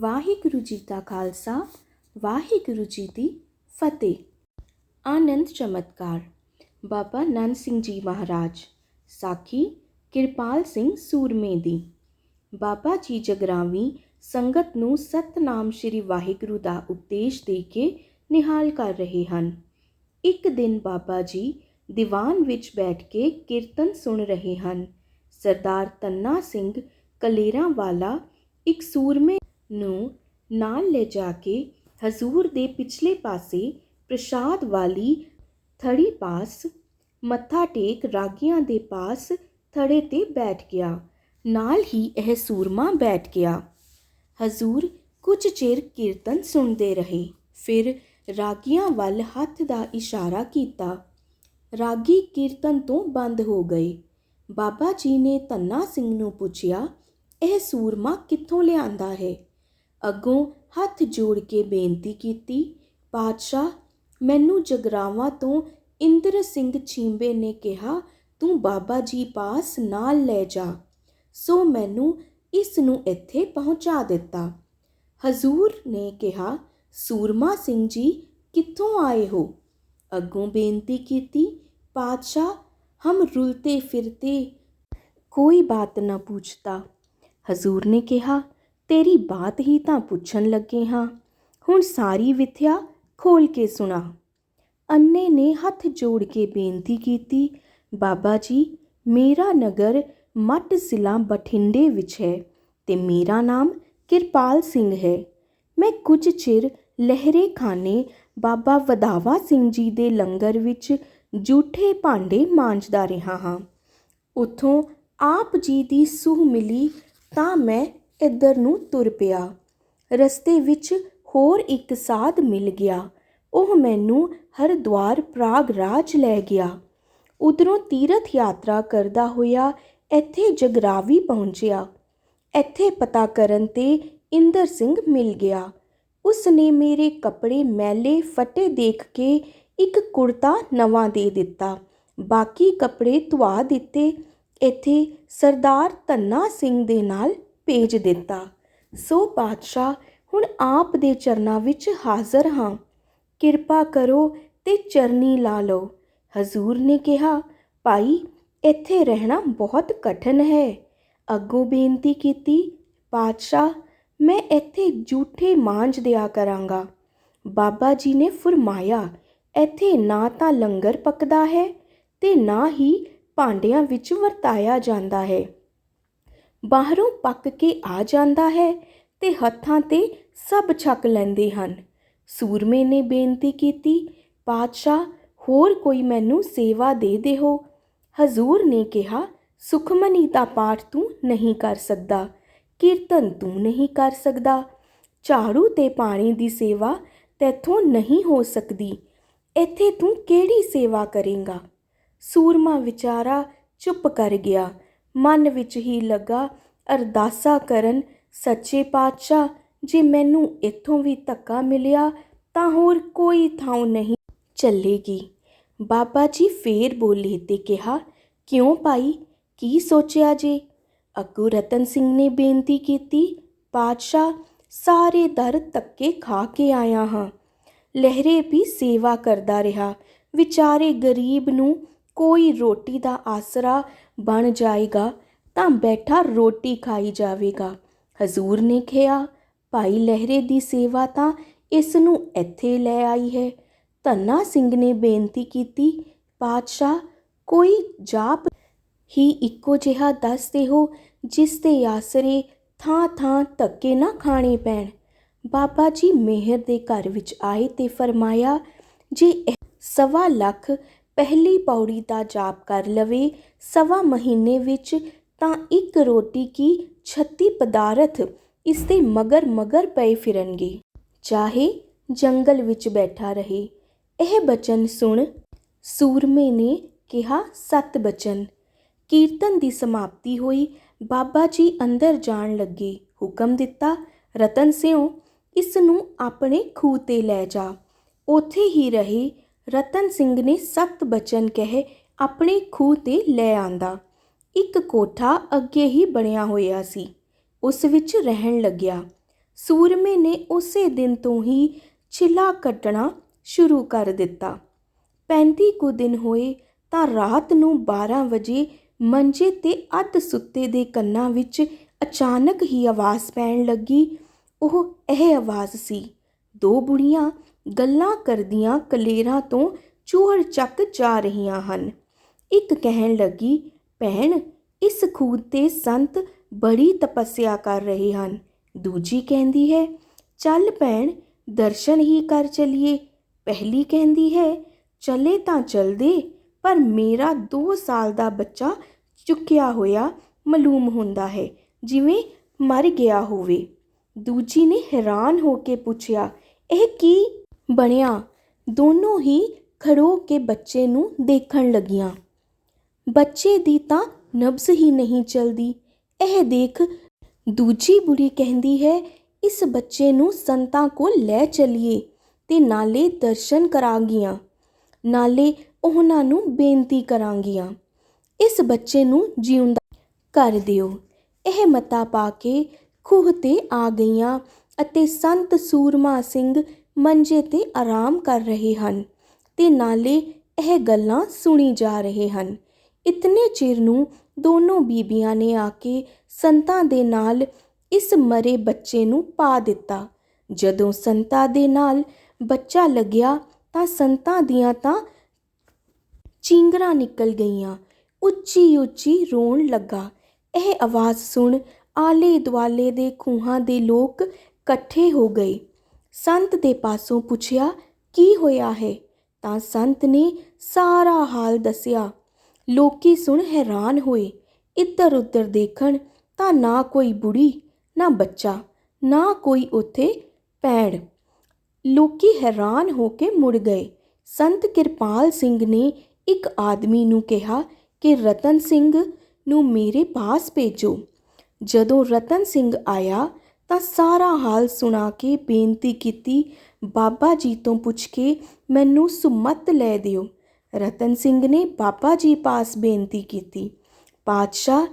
ਵਾਹਿਗੁਰੂ ਜੀ ਦਾ ਖਾਲਸਾ, ਵਾਹਿਗੁਰੂ ਜੀ ਦੀ ਫਤਿਹ। ਆਨੰਦ ਚਮਤਕਾਰ। ਬਾਬਾ ਨੰਦ ਸਿੰਘ ਜੀ ਮਹਾਰਾਜ, ਸਾਖੀ ਕਿਰਪਾਲ ਸਿੰਘ ਸੂਰਮੇ ਦੀ। ਬਾਬਾ ਜੀ ਜਗਰਾਵੀ ਸੰਗਤ ਨੂੰ ਸਤਨਾਮ ਸ੍ਰੀ ਵਾਹਿਗੁਰੂ ਦਾ ਉਪਦੇਸ਼ ਦੇ ਕੇ ਨਿਹਾਲ ਕਰ ਰਹੇ ਹਨ। ਇੱਕ ਦਿਨ ਬਾਬਾ ਜੀ ਦੀਵਾਨ ਵਿੱਚ ਬੈਠ ਕੇ ਕੀਰਤਨ ਸੁਣ ਰਹੇ ਹਨ। ਸਰਦਾਰ ਤੰਨਾ ਸਿੰਘ ਕਲੇਰਾਂ ਵਾਲਾ ਇੱਕ ਸੂਰਮੇ ਨੂੰ ਨਾਲ ਲਿਜਾ ਕੇ ਹਜ਼ੂਰ ਦੇ ਪਿਛਲੇ ਪਾਸੇ ਪ੍ਰਸ਼ਾਦ ਵਾਲੀ ਥੜੀ ਪਾਸ, ਮੱਥਾ ਟੇਕ ਰਾਗੀਆਂ ਦੇ ਪਾਸ ਥੜੇ ਤੇ ਬੈਠ ਗਿਆ। ਨਾਲ ਹੀ ਇਹ ਸੂਰਮਾ ਬੈਠ ਗਿਆ। ਹਜ਼ੂਰ ਕੁਝ ਚਿਰ ਕੀਰਤਨ ਸੁਣਦੇ ਰਹੇ। ਫਿਰ ਰਾਗੀਆਂ ਵੱਲ ਹੱਥ ਦਾ ਇਸ਼ਾਰਾ ਕੀਤਾ। ਰਾਗੀ ਕੀਰਤਨ ਤੋਂ ਬੰਦ ਹੋ ਗਏ। ਬਾਬਾ ਜੀ ਨੇ ਤੰਨਾ ਸਿੰਘ ਨੂੰ ਪੁੱਛਿਆ, ਇਹ ਸੂਰਮਾ ਕਿੱਥੋਂ ਲਿਆਂਦਾ ਹੈ? ਅੱਗੋਂ ਹੱਥ ਜੋੜ ਕੇ ਬੇਨਤੀ ਕੀਤੀ, ਪਾਤਸ਼ਾਹ, ਮੈਨੂੰ ਜਗਰਾਵਾਂ ਤੋਂ ਇੰਦਰ ਸਿੰਘ ਛੀਂਬੇ ਨੇ ਕਿਹਾ, ਤੂੰ ਬਾਬਾ ਜੀ ਪਾਸ ਨਾਲ ਲੈ ਜਾ। ਸੋ ਮੈਨੂੰ ਇਸ ਨੂੰ ਇੱਥੇ ਪਹੁੰਚਾ ਦਿੱਤਾ। ਹਜ਼ੂਰ ਨੇ ਕਿਹਾ, ਸੂਰਮਾ ਸਿੰਘ ਜੀ, ਕਿੱਥੋਂ ਆਏ ਹੋ? ਅੱਗੋਂ ਬੇਨਤੀ ਕੀਤੀ, ਪਾਤਸ਼ਾਹ, ਹਮ ਰੁਲਤੇ ਫਿਰਤੇ, ਕੋਈ ਬਾਤ ਨਾ ਪੁੱਛਤਾ। ਹਜ਼ੂਰ ਨੇ ਕਿਹਾ ਤੇਰੀ ਬਾਤ ਹੀ ਤਾਂ ਪੁੱਛਣ ਲੱਗੇ ਹਾਂ। ਹੁਣ ਸਾਰੀ ਵਿਥਿਆ ਖੋਲ ਕੇ ਸੁਣਾ। ਅੰਨੇ ਨੇ ਹੱਥ ਜੋੜ ਕੇ ਬੇਨਤੀ ਕੀਤੀ, ਬਾਬਾ ਜੀ, ਮੇਰਾ ਨਗਰ ਮੱਟ ਜ਼ਿਲ੍ਹਾ ਬਠਿੰਡੇ ਵਿੱਚ ਹੈ ਤੇ ਮੇਰਾ ਨਾਮ ਕਿਰਪਾਲ ਸਿੰਘ ਹੈ। ਮੈਂ ਕੁਝ ਚਿਰ ਲਹਿਰੇ ਖਾਨੇ ਬਾਬਾ ਵਧਾਵਾ ਸਿੰਘ ਜੀ ਦੇ ਲੰਗਰ ਵਿੱਚ ਜੂਠੇ ਭਾਂਡੇ ਮਾਂਜਦਾ ਰਿਹਾ ਹਾਂ। ਉਥੋਂ ਆਪ ਜੀ ਦੀ ਸੂਹ ਮਿਲੀ ਤਾਂ ਮੈਂ ਇੱਧਰ ਨੂੰ ਤੁਰ ਪਿਆ। ਰਸਤੇ ਵਿੱਚ ਹੋਰ ਇੱਕ ਸਾਧ ਮਿਲ ਗਿਆ। ਉਹ ਮੈਨੂੰ ਹਰਦੁਆਰ ਪ੍ਰਾਗਰਾਜ ਲੈ ਗਿਆ। ਉਧਰੋਂ ਤੀਰਥ ਯਾਤਰਾ ਕਰਦਾ ਹੋਇਆ ਇੱਥੇ ਜਗਰਾਵੀ ਪਹੁੰਚਿਆ। ਇੱਥੇ ਪਤਾ ਕਰਨ ਤੇ ਇੰਦਰ ਸਿੰਘ ਮਿਲ ਗਿਆ। ਉਸ ਨੇ ਮੇਰੇ ਕੱਪੜੇ ਮੈਲੇ ਫਟੇ ਦੇਖ ਕੇ ਇੱਕ ਕੁੜਤਾ ਨਵਾਂ ਦੇ ਦਿੱਤਾ। ਬਾਕੀ ਕੱਪੜੇ ਧਵਾ ਦਿੱਤੇ। ਇੱਥੇ ਸਰਦਾਰ ਧੰਨਾ ਸਿੰਘ ਦੇ ਨਾਲ ਭੇਜ ਦਿੱਤਾ। ਸੋ ਪਾਤਸ਼ਾਹ ਹੁਣ ਆਪ ਦੇ ਚਰਨਾਂ ਵਿੱਚ ਹਾਜ਼ਰ ਹਾਂ। ਕਿਰਪਾ ਕਰੋ ਤੇ ਚਰਨੀ ਲਾ ਲਓ। ਹਜ਼ੂਰ ਨੇ ਕਿਹਾ, ਭਾਈ, ਇੱਥੇ ਰਹਿਣਾ ਬਹੁਤ ਕਠਿਨ ਹੈ। ਅੱਗੋਂ ਬੇਨਤੀ ਕੀਤੀ ਪਾਤਸ਼ਾਹ ਮੈਂ ਇੱਥੇ ਝੂਠੇ ਮਾਂਝ ਦਿਆ ਕਰਾਂਗਾ। ਬਾਬਾ ਜੀ ਨੇ ਫਰਮਾਇਆ, ਇੱਥੇ ਨਾ ਤਾਂ ਲੰਗਰ ਪੱਕਦਾ ਹੈ ਤੇ ਨਾ ਹੀ ਭਾਂਡਿਆਂ ਵਿੱਚ ਵਰਤਾਇਆ ਜਾਂਦਾ ਹੈ। ਬਾਹਰੋਂ ਪੱਕ ਕੇ ਆ ਜਾਂਦਾ ਹੈ ਤੇ ਹੱਥਾਂ ਤੇ ਸਭ ਛਕ ਲੈਂਦੇ ਹਨ। ਸੂਰਮੇ ਨੇ ਬੇਨਤੀ ਕੀਤੀ, ਪਾਤਸ਼ਾਹ, ਹੋਰ ਕੋਈ ਮੈਨੂੰ ਸੇਵਾ ਦੇ ਦੇਹੋ ਹਜ਼ੂਰ ਨੇ ਕਿਹਾ, ਸੁਖਮਨੀ ਦਾ ਪਾਠ ਤੂੰ ਨਹੀਂ ਕਰ ਸਕਦਾ, ਕੀਰਤਨ ਤੂੰ ਨਹੀਂ ਕਰ ਸਕਦਾ। ਝਾੜੂ ਤੇ ਪਾਣੀ ਦੀ ਸੇਵਾ ਤੇਥੋਂ ਨਹੀਂ ਹੋ ਸਕਦੀ। ਇੱਥੇ ਤੂੰ ਕਿਹੜੀ ਸੇਵਾ ਕਰੇਂਗਾ? ਸੂਰਮਾ ਵਿਚਾਰਾ ਚੁੱਪ ਕਰ ਗਿਆ। ਮਨ ਵਿੱਚ ਹੀ ਲੱਗਾ, ਅਰਦਾਸਾਂ ਕਰਨ, ਸੱਚੇ ਪਾਤਸ਼ਾਹ, ਜੇ ਮੈਨੂੰ ਇੱਥੋਂ ਵੀ ਧੱਕਾ ਮਿਲਿਆ, ਤਾਂ ਹੋਰ ਕੋਈ ਥਾਂ ਨਹੀਂ ਚੱਲੇਗੀ। ਬਾਬਾ ਜੀ ਫੇਰ ਬੋਲੇ ਤੇ ਕਿਹਾ, ਕਿਉਂ ਭਾਈ? ਕੀ ਸੋਚਿਆ ਜੇ? ਅੱਗੂ ਰਤਨ ਸਿੰਘ ਨੇ ਬੇਨਤੀ ਕੀਤੀ, ਪਾਤਸ਼ਾਹ, ਸਾਰੇ ਦਰ ਧੱਕੇ ਖਾ ਕੇ ਆਇਆ ਹਾਂ। ਲਹਿਰੇ ਵੀ ਸੇਵਾ ਕਰਦਾ ਰਿਹਾ। ਵਿਚਾਰੇ ਗਰੀਬ ਨੂੰ ਕੋਈ ਰੋਟੀ ਦਾ ਆਸਰਾ ਬਣ ਜਾਏਗਾ ਤਾਂ ਬੈਠਾ ਰੋਟੀ ਖਾਈ ਜਾਵੇਗਾ। ਹਜ਼ੂਰ ਨੇ ਕਿਹਾ, ਭਾਈ ਲਹਿਰੇ ਦੀ ਸੇਵਾ ਤਾਂ ਇਸ ਨੂੰ ਇੱਥੇ ਲੈ ਆਈ ਹੈ। ਧੰਨਾ ਸਿੰਘ ਨੇ ਬੇਨਤੀ ਕੀਤੀ, ਪਾਤਸ਼ਾਹ, ਕੋਈ ਜਾਪ ਹੀ ਇੱਕੋ ਜਿਹਾ ਦੱਸਦੇ ਹੋ ਜਿਸ ਦੇ ਆਸਰੇ ਥਾਂ ਥਾਂ ਧੱਕੇ ਨਾ ਖਾਣੇ ਪੈਣ। ਬਾਬਾ ਜੀ ਮਿਹਰ ਦੇ ਘਰ ਵਿੱਚ ਆਏ ਤੇ ਫਰਮਾਇਆ, ਜੇ ਸਵਾ ਲੱਖ ਪਹਿਲੀ ਪੌੜੀ ਦਾ ਜਾਪ ਕਰ ਲਵੇ, ਸਵਾ ਮਹੀਨੇ ਵਿੱਚ ਤਾਂ ਇੱਕ ਰੋਟੀ ਕੀ 36 ਪਦਾਰਥ ਇਸ ਦੇ ਮਗਰ ਮਗਰ ਪਏ ਫਿਰਨਗੇ। ਚਾਹੇ ਜੰਗਲ ਵਿੱਚ ਬੈਠਾ ਰਹੇ। ਇਹ ਬਚਨ ਸੁਣ ਸੂਰਮੇ ਨੇ ਕਿਹਾ, ਸਤ ਬਚਨ। ਕੀਰਤਨ ਦੀ ਸਮਾਪਤੀ ਹੋਈ। ਬਾਬਾ ਜੀ ਅੰਦਰ ਜਾਣ ਲੱਗੇ। ਹੁਕਮ ਦਿੱਤਾ, ਰਤਨ ਸਿਉ ਇਸ ਨੂੰ ਆਪਣੇ ਖੂਹ ਤੇ ਲੈ ਜਾ। ਉਥੇ ਹੀ ਰਹੇ। ਰਤਨ ਸਿੰਘ ਨੇ ਸਖਤ ਬਚਨ ਕਹੇ, ਆਪਣੇ ਖੂਹ ਤੇ ਲੈ ਆਂਦਾ। ਇੱਕ ਕੋਠਾ ਅੱਗੇ ਹੀ ਬਣਿਆ ਹੋਇਆ ਸੀ। ਉਸ ਵਿੱਚ ਰਹਿਣ ਲੱਗਿਆ। ਸੂਰਮੇ ਨੇ ਉਸੇ ਦਿਨ ਤੋਂ ਹੀ ਛਿੱਲਾ ਕੱਟਣਾ ਸ਼ੁਰੂ ਕਰ ਦਿੱਤਾ। 35 ਕੁ ਦਿਨ ਹੋਏ ਤਾਂ ਰਾਤ ਨੂੰ 12 ਵਜੇ ਮੰਜੇ ਤੇ ਅੱਧ ਸੁੱਤੇ ਦੇ ਕੰਨਾਂ ਵਿੱਚ ਅਚਾਨਕ ਹੀ ਆਵਾਜ਼ ਪੈਣ ਲੱਗੀ। ਉਹ ਇਹ ਆਵਾਜ਼ ਸੀ, ਦੋ ਬੁੜੀਆਂ ਗੱਲਾਂ ਕਰਦੀਆਂ ਕਲੇਰਾਂ ਤੋਂ ਚੂਹੜ ਚੱਕ ਜਾ ਰਹੀਆਂ ਹਨ। ਇੱਕ ਕਹਿਣ ਲੱਗੀ, ਭੈਣ, ਇਸ ਖੂਦ ਤੇ ਸੰਤ ਬੜੀ ਤਪੱਸਿਆ ਕਰ ਰਹੇ ਹਨ। ਦੂਜੀ ਕਹਿੰਦੀ ਹੈ, ਚੱਲ ਭੈਣ, ਦਰਸ਼ਨ ਹੀ ਕਰ ਚਲੀਏ। ਪਹਿਲੀ ਕਹਿੰਦੀ ਹੈ, ਚਲੇ ਤਾਂ ਚਲਦੇ ਪਰ ਮੇਰਾ 2 ਸਾਲ ਦਾ ਬੱਚਾ ਚੁੱਕਿਆ ਹੋਇਆ ਮਾਲੂਮ ਹੁੰਦਾ ਹੈ, ਜਿਵੇਂ ਮਰ ਗਿਆ ਹੋਵੇ। ਦੂਜੀ ਨੇ ਹੈਰਾਨ ਹੋ ਕੇ ਪੁੱਛਿਆ, ਇਹ ਕੀ ਬਣਿਆ। ਦੋਨੋਂ ਹੀ ਖੜੋ ਕੇ ਬੱਚੇ ਨੂੰ ਦੇਖਣ ਲੱਗੀਆਂ। ਬੱਚੇ ਦੀ ਤਾਂ ਨਬਜ਼ ਹੀ ਨਹੀਂ ਚਲਦੀ। ਇਹ ਦੇਖ ਦੂਜੀ ਬੁੜੀ ਕਹਿੰਦੀ ਹੈ, ਇਸ ਬੱਚੇ ਨੂੰ ਸੰਤਾਂ ਕੋਲ ਲੈ ਚਲੀਏ ਤੇ ਨਾਲੇ ਦਰਸ਼ਨ ਕਰਾਂਗੀਆਂ। ਨਾਲੇ ਉਹਨਾਂ ਨੂੰ ਬੇਨਤੀ ਕਰਾਂਗੀਆਂ। ਇਸ ਬੱਚੇ ਨੂੰ ਜਿਉਂਦਾ ਕਰ ਦਿਓ। ਇਹ ਮਤਾ ਪਾ ਕੇ ਖੂਹ ਤੇ ਆ ਗਈਆਂ ਅਤੇ ਸੰਤ ਸੂਰਮਾ ਸਿੰਘ ਮੰਜੇ ਤੇ ਆਰਾਮ ਕਰ ਰਹੇ ਹਨ ਤੇ ਨਾਲੇ ਇਹ ਗੱਲਾਂ ਸੁਣੀ ਜਾ ਰਹੇ ਹਨ। ਇਤਨੇ ਚਿਰ ਨੂੰ ਦੋਨੋਂ ਬੀਬੀਆਂ ਨੇ ਆ ਕੇ ਸੰਤਾਂ ਦੇ ਨਾਲ ਇਸ ਮਰੇ ਬੱਚੇ ਨੂੰ ਪਾ ਦਿੱਤਾ। ਜਦੋਂ ਸੰਤਾਂ ਦੇ ਨਾਲ ਬੱਚਾ ਲੱਗਿਆ ਤਾਂ ਸੰਤਾਂ ਦੀਆਂ ਤਾਂ ਚਿੰਗਰਾਂ ਨਿਕਲ ਗਈਆਂ। ਉੱਚੀ ਉੱਚੀ ਰੋਣ ਲੱਗਾ। ਇਹ ਆਵਾਜ਼ ਸੁਣ ਆਲੇ ਦੁਆਲੇ ਦੇ ਖੂਹਾਂ ਦੇ ਲੋਕ ਇਕੱਠੇ ਹੋ ਗਏ। ਸੰਤ ਦੇ ਪਾਸੋਂ ਪੁੱਛਿਆ, ਕੀ ਹੋਇਆ ਹੈ? ਤਾਂ ਸੰਤ ਨੇ ਸਾਰਾ ਹਾਲ ਦੱਸਿਆ। ਲੋਕੀ ਸੁਣ ਹੈਰਾਨ ਹੋਏ। ਇੱਧਰ ਉੱਧਰ ਦੇਖਣ ਤਾਂ ਨਾ ਕੋਈ ਬੁੜੀ, ਨਾ ਬੱਚਾ, ਨਾ ਕੋਈ ਉੱਥੇ ਪੈੜ ਲੋਕੀ ਹੈਰਾਨ ਹੋ ਕੇ ਮੁੜ ਗਏ। ਸੰਤ ਕਿਰਪਾਲ ਸਿੰਘ ਨੇ ਇੱਕ ਆਦਮੀ ਨੂੰ ਕਿਹਾ ਕਿ, ਰਤਨ ਸਿੰਘ ਨੂੰ ਮੇਰੇ ਪਾਸ ਭੇਜੋ। ਜਦੋਂ ਰਤਨ ਸਿੰਘ ਆਇਆ ਤਾਂ ਸਾਰਾ ਹਾਲ ਸੁਣਾ ਕੇ ਬੇਨਤੀ ਕੀਤੀ, ਬਾਬਾ ਜੀ ਤੋਂ ਪੁੱਛ ਕੇ ਮੈਨੂੰ ਸੁਮਤ ਲੈ ਦਿਓ। ਰਤਨ ਸਿੰਘ ਨੇ ਬਾਬਾ ਜੀ ਪਾਸ ਬੇਨਤੀ ਕੀਤੀ। ਪਾਤਸ਼ਾਹ,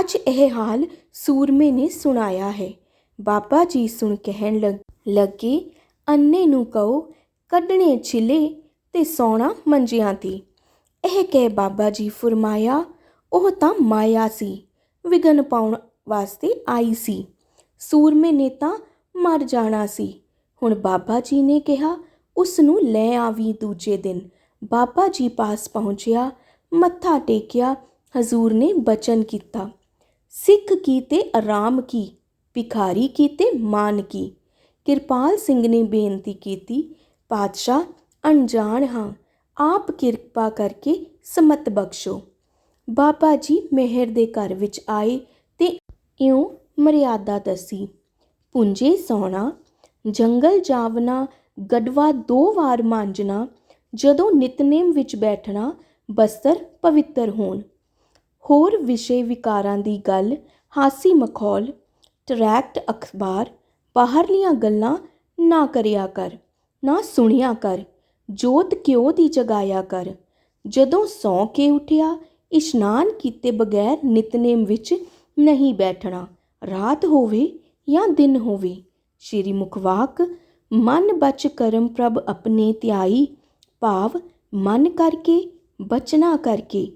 ਅੱਜ ਇਹ ਹਾਲ ਸੂਰਮੇ ਨੇ ਸੁਣਾਇਆ ਹੈ। ਬਾਬਾ ਜੀ ਸੁਣ ਕਹਿਣ ਲੱਗ- ਲੱਗੇ, ਅੰਨੇ ਨੂੰ ਕਹੋ, ਕੱਢਣੇ ਛਿਲੇ ਤੇ ਸੌਣਾ ਮੰਜਿਆਂ ਤੇ। ਇਹ ਕਹਿ ਬਾਬਾ ਜੀ ਫਰਮਾਇਆ, ਉਹ ਤਾਂ ਮਾਇਆ ਸੀ, ਵਿਗਨ ਪਾਉਣ ਵਾਸਤੇ ਆਈ ਸੀ। ਸੂਰਮੇ ਨੇ ਤਾਂ ਮਰ ਜਾਣਾ ਸੀ। ਹੁਣ ਬਾਬਾ ਜੀ ਨੇ ਕਿਹਾ ਉਸ ਨੂੰ ਲੈ ਆਵੀਂ ਦੂਜੇ ਦਿਨ। ਬਾਬਾ ਜੀ ਪਾਸ ਪਹੁੰਚਿਆ, ਮੱਥਾ ਟੇਕਿਆ, ਹਜ਼ੂਰ ਨੇ ਬਚਨ ਕੀਤਾ। ਸਿੱਖ ਕੀਤੇ ਆਰਾਮ ਕੀ, ਭਿਖਾਰੀ ਕੀਤੇ ਮਾਨ ਕੀ। ਕਿਰਪਾਲ ਸਿੰਘ ਨੇ ਬੇਨਤੀ ਕੀਤੀ, ਪਾਤਸ਼ਾਹ, ਅਣਜਾਣ ਹਾਂ, ਆਪ ਕਿਰਪਾ ਕਰਕੇ ਸਮਤ ਬਖਸ਼ੋ। ਬਾਬਾ ਜੀ ਮਿਹਰ ਦੇ ਘਰ ਵਿੱਚ ਆਏ ਤੇ ਇਉਂ ਮਰਿਆਦਾ ਦੱਸੀ। ਪੁੰਜੇ ਸੌਣਾ, ਜੰਗਲ ਜਾਵਣਾ ਗੜਵਾ ਦੋ ਵਾਰ ਮਾਂਜਣਾ, ਜਦੋਂ ਨਿਤਨੇਮ ਵਿੱਚ ਬੈਠਣਾ, ਬਸਤਰ ਪਵਿੱਤਰ ਹੋਣ। ਹੋਰ ਵਿਸ਼ੇ ਵਿਕਾਰਾਂ ਦੀ ਗੱਲ, ਹਾਸੀ ਮਖੌਲ, ਟਰੈਕਟ ਅਖਬਾਰ, ਬਾਹਰਲੀਆਂ ਗੱਲਾਂ ਨਾ ਕਰਿਆ ਕਰ, ਨਾ ਸੁਣਿਆ ਕਰ, ਜੋਤ ਕਿਉ ਦੀ ਜਗਾਇਆ ਕਰ। ਜਦੋਂ ਸੌਂ ਕੇ ਉਠਿਆ, ਇਸ਼ਨਾਨ ਕੀਤੇ ਬਗੈਰ ਨਿਤਨੇਮ ਵਿੱਚ ਨਹੀਂ ਬੈਠਣਾ। ਰਾਤ ਹੋਵੇ ਜਾਂ ਦਿਨ ਹੋਵੇ, ਸ਼੍ਰੀ ਮੁਖਵਾਕ ਮਨ ਬਚ ਕਰਮ ਪ੍ਰਭ ਆਪਣੇ ਧਿਆਈ, ਭਾਵ ਮਨ ਕਰਕੇ, ਬਚਨਾ ਕਰਕੇ,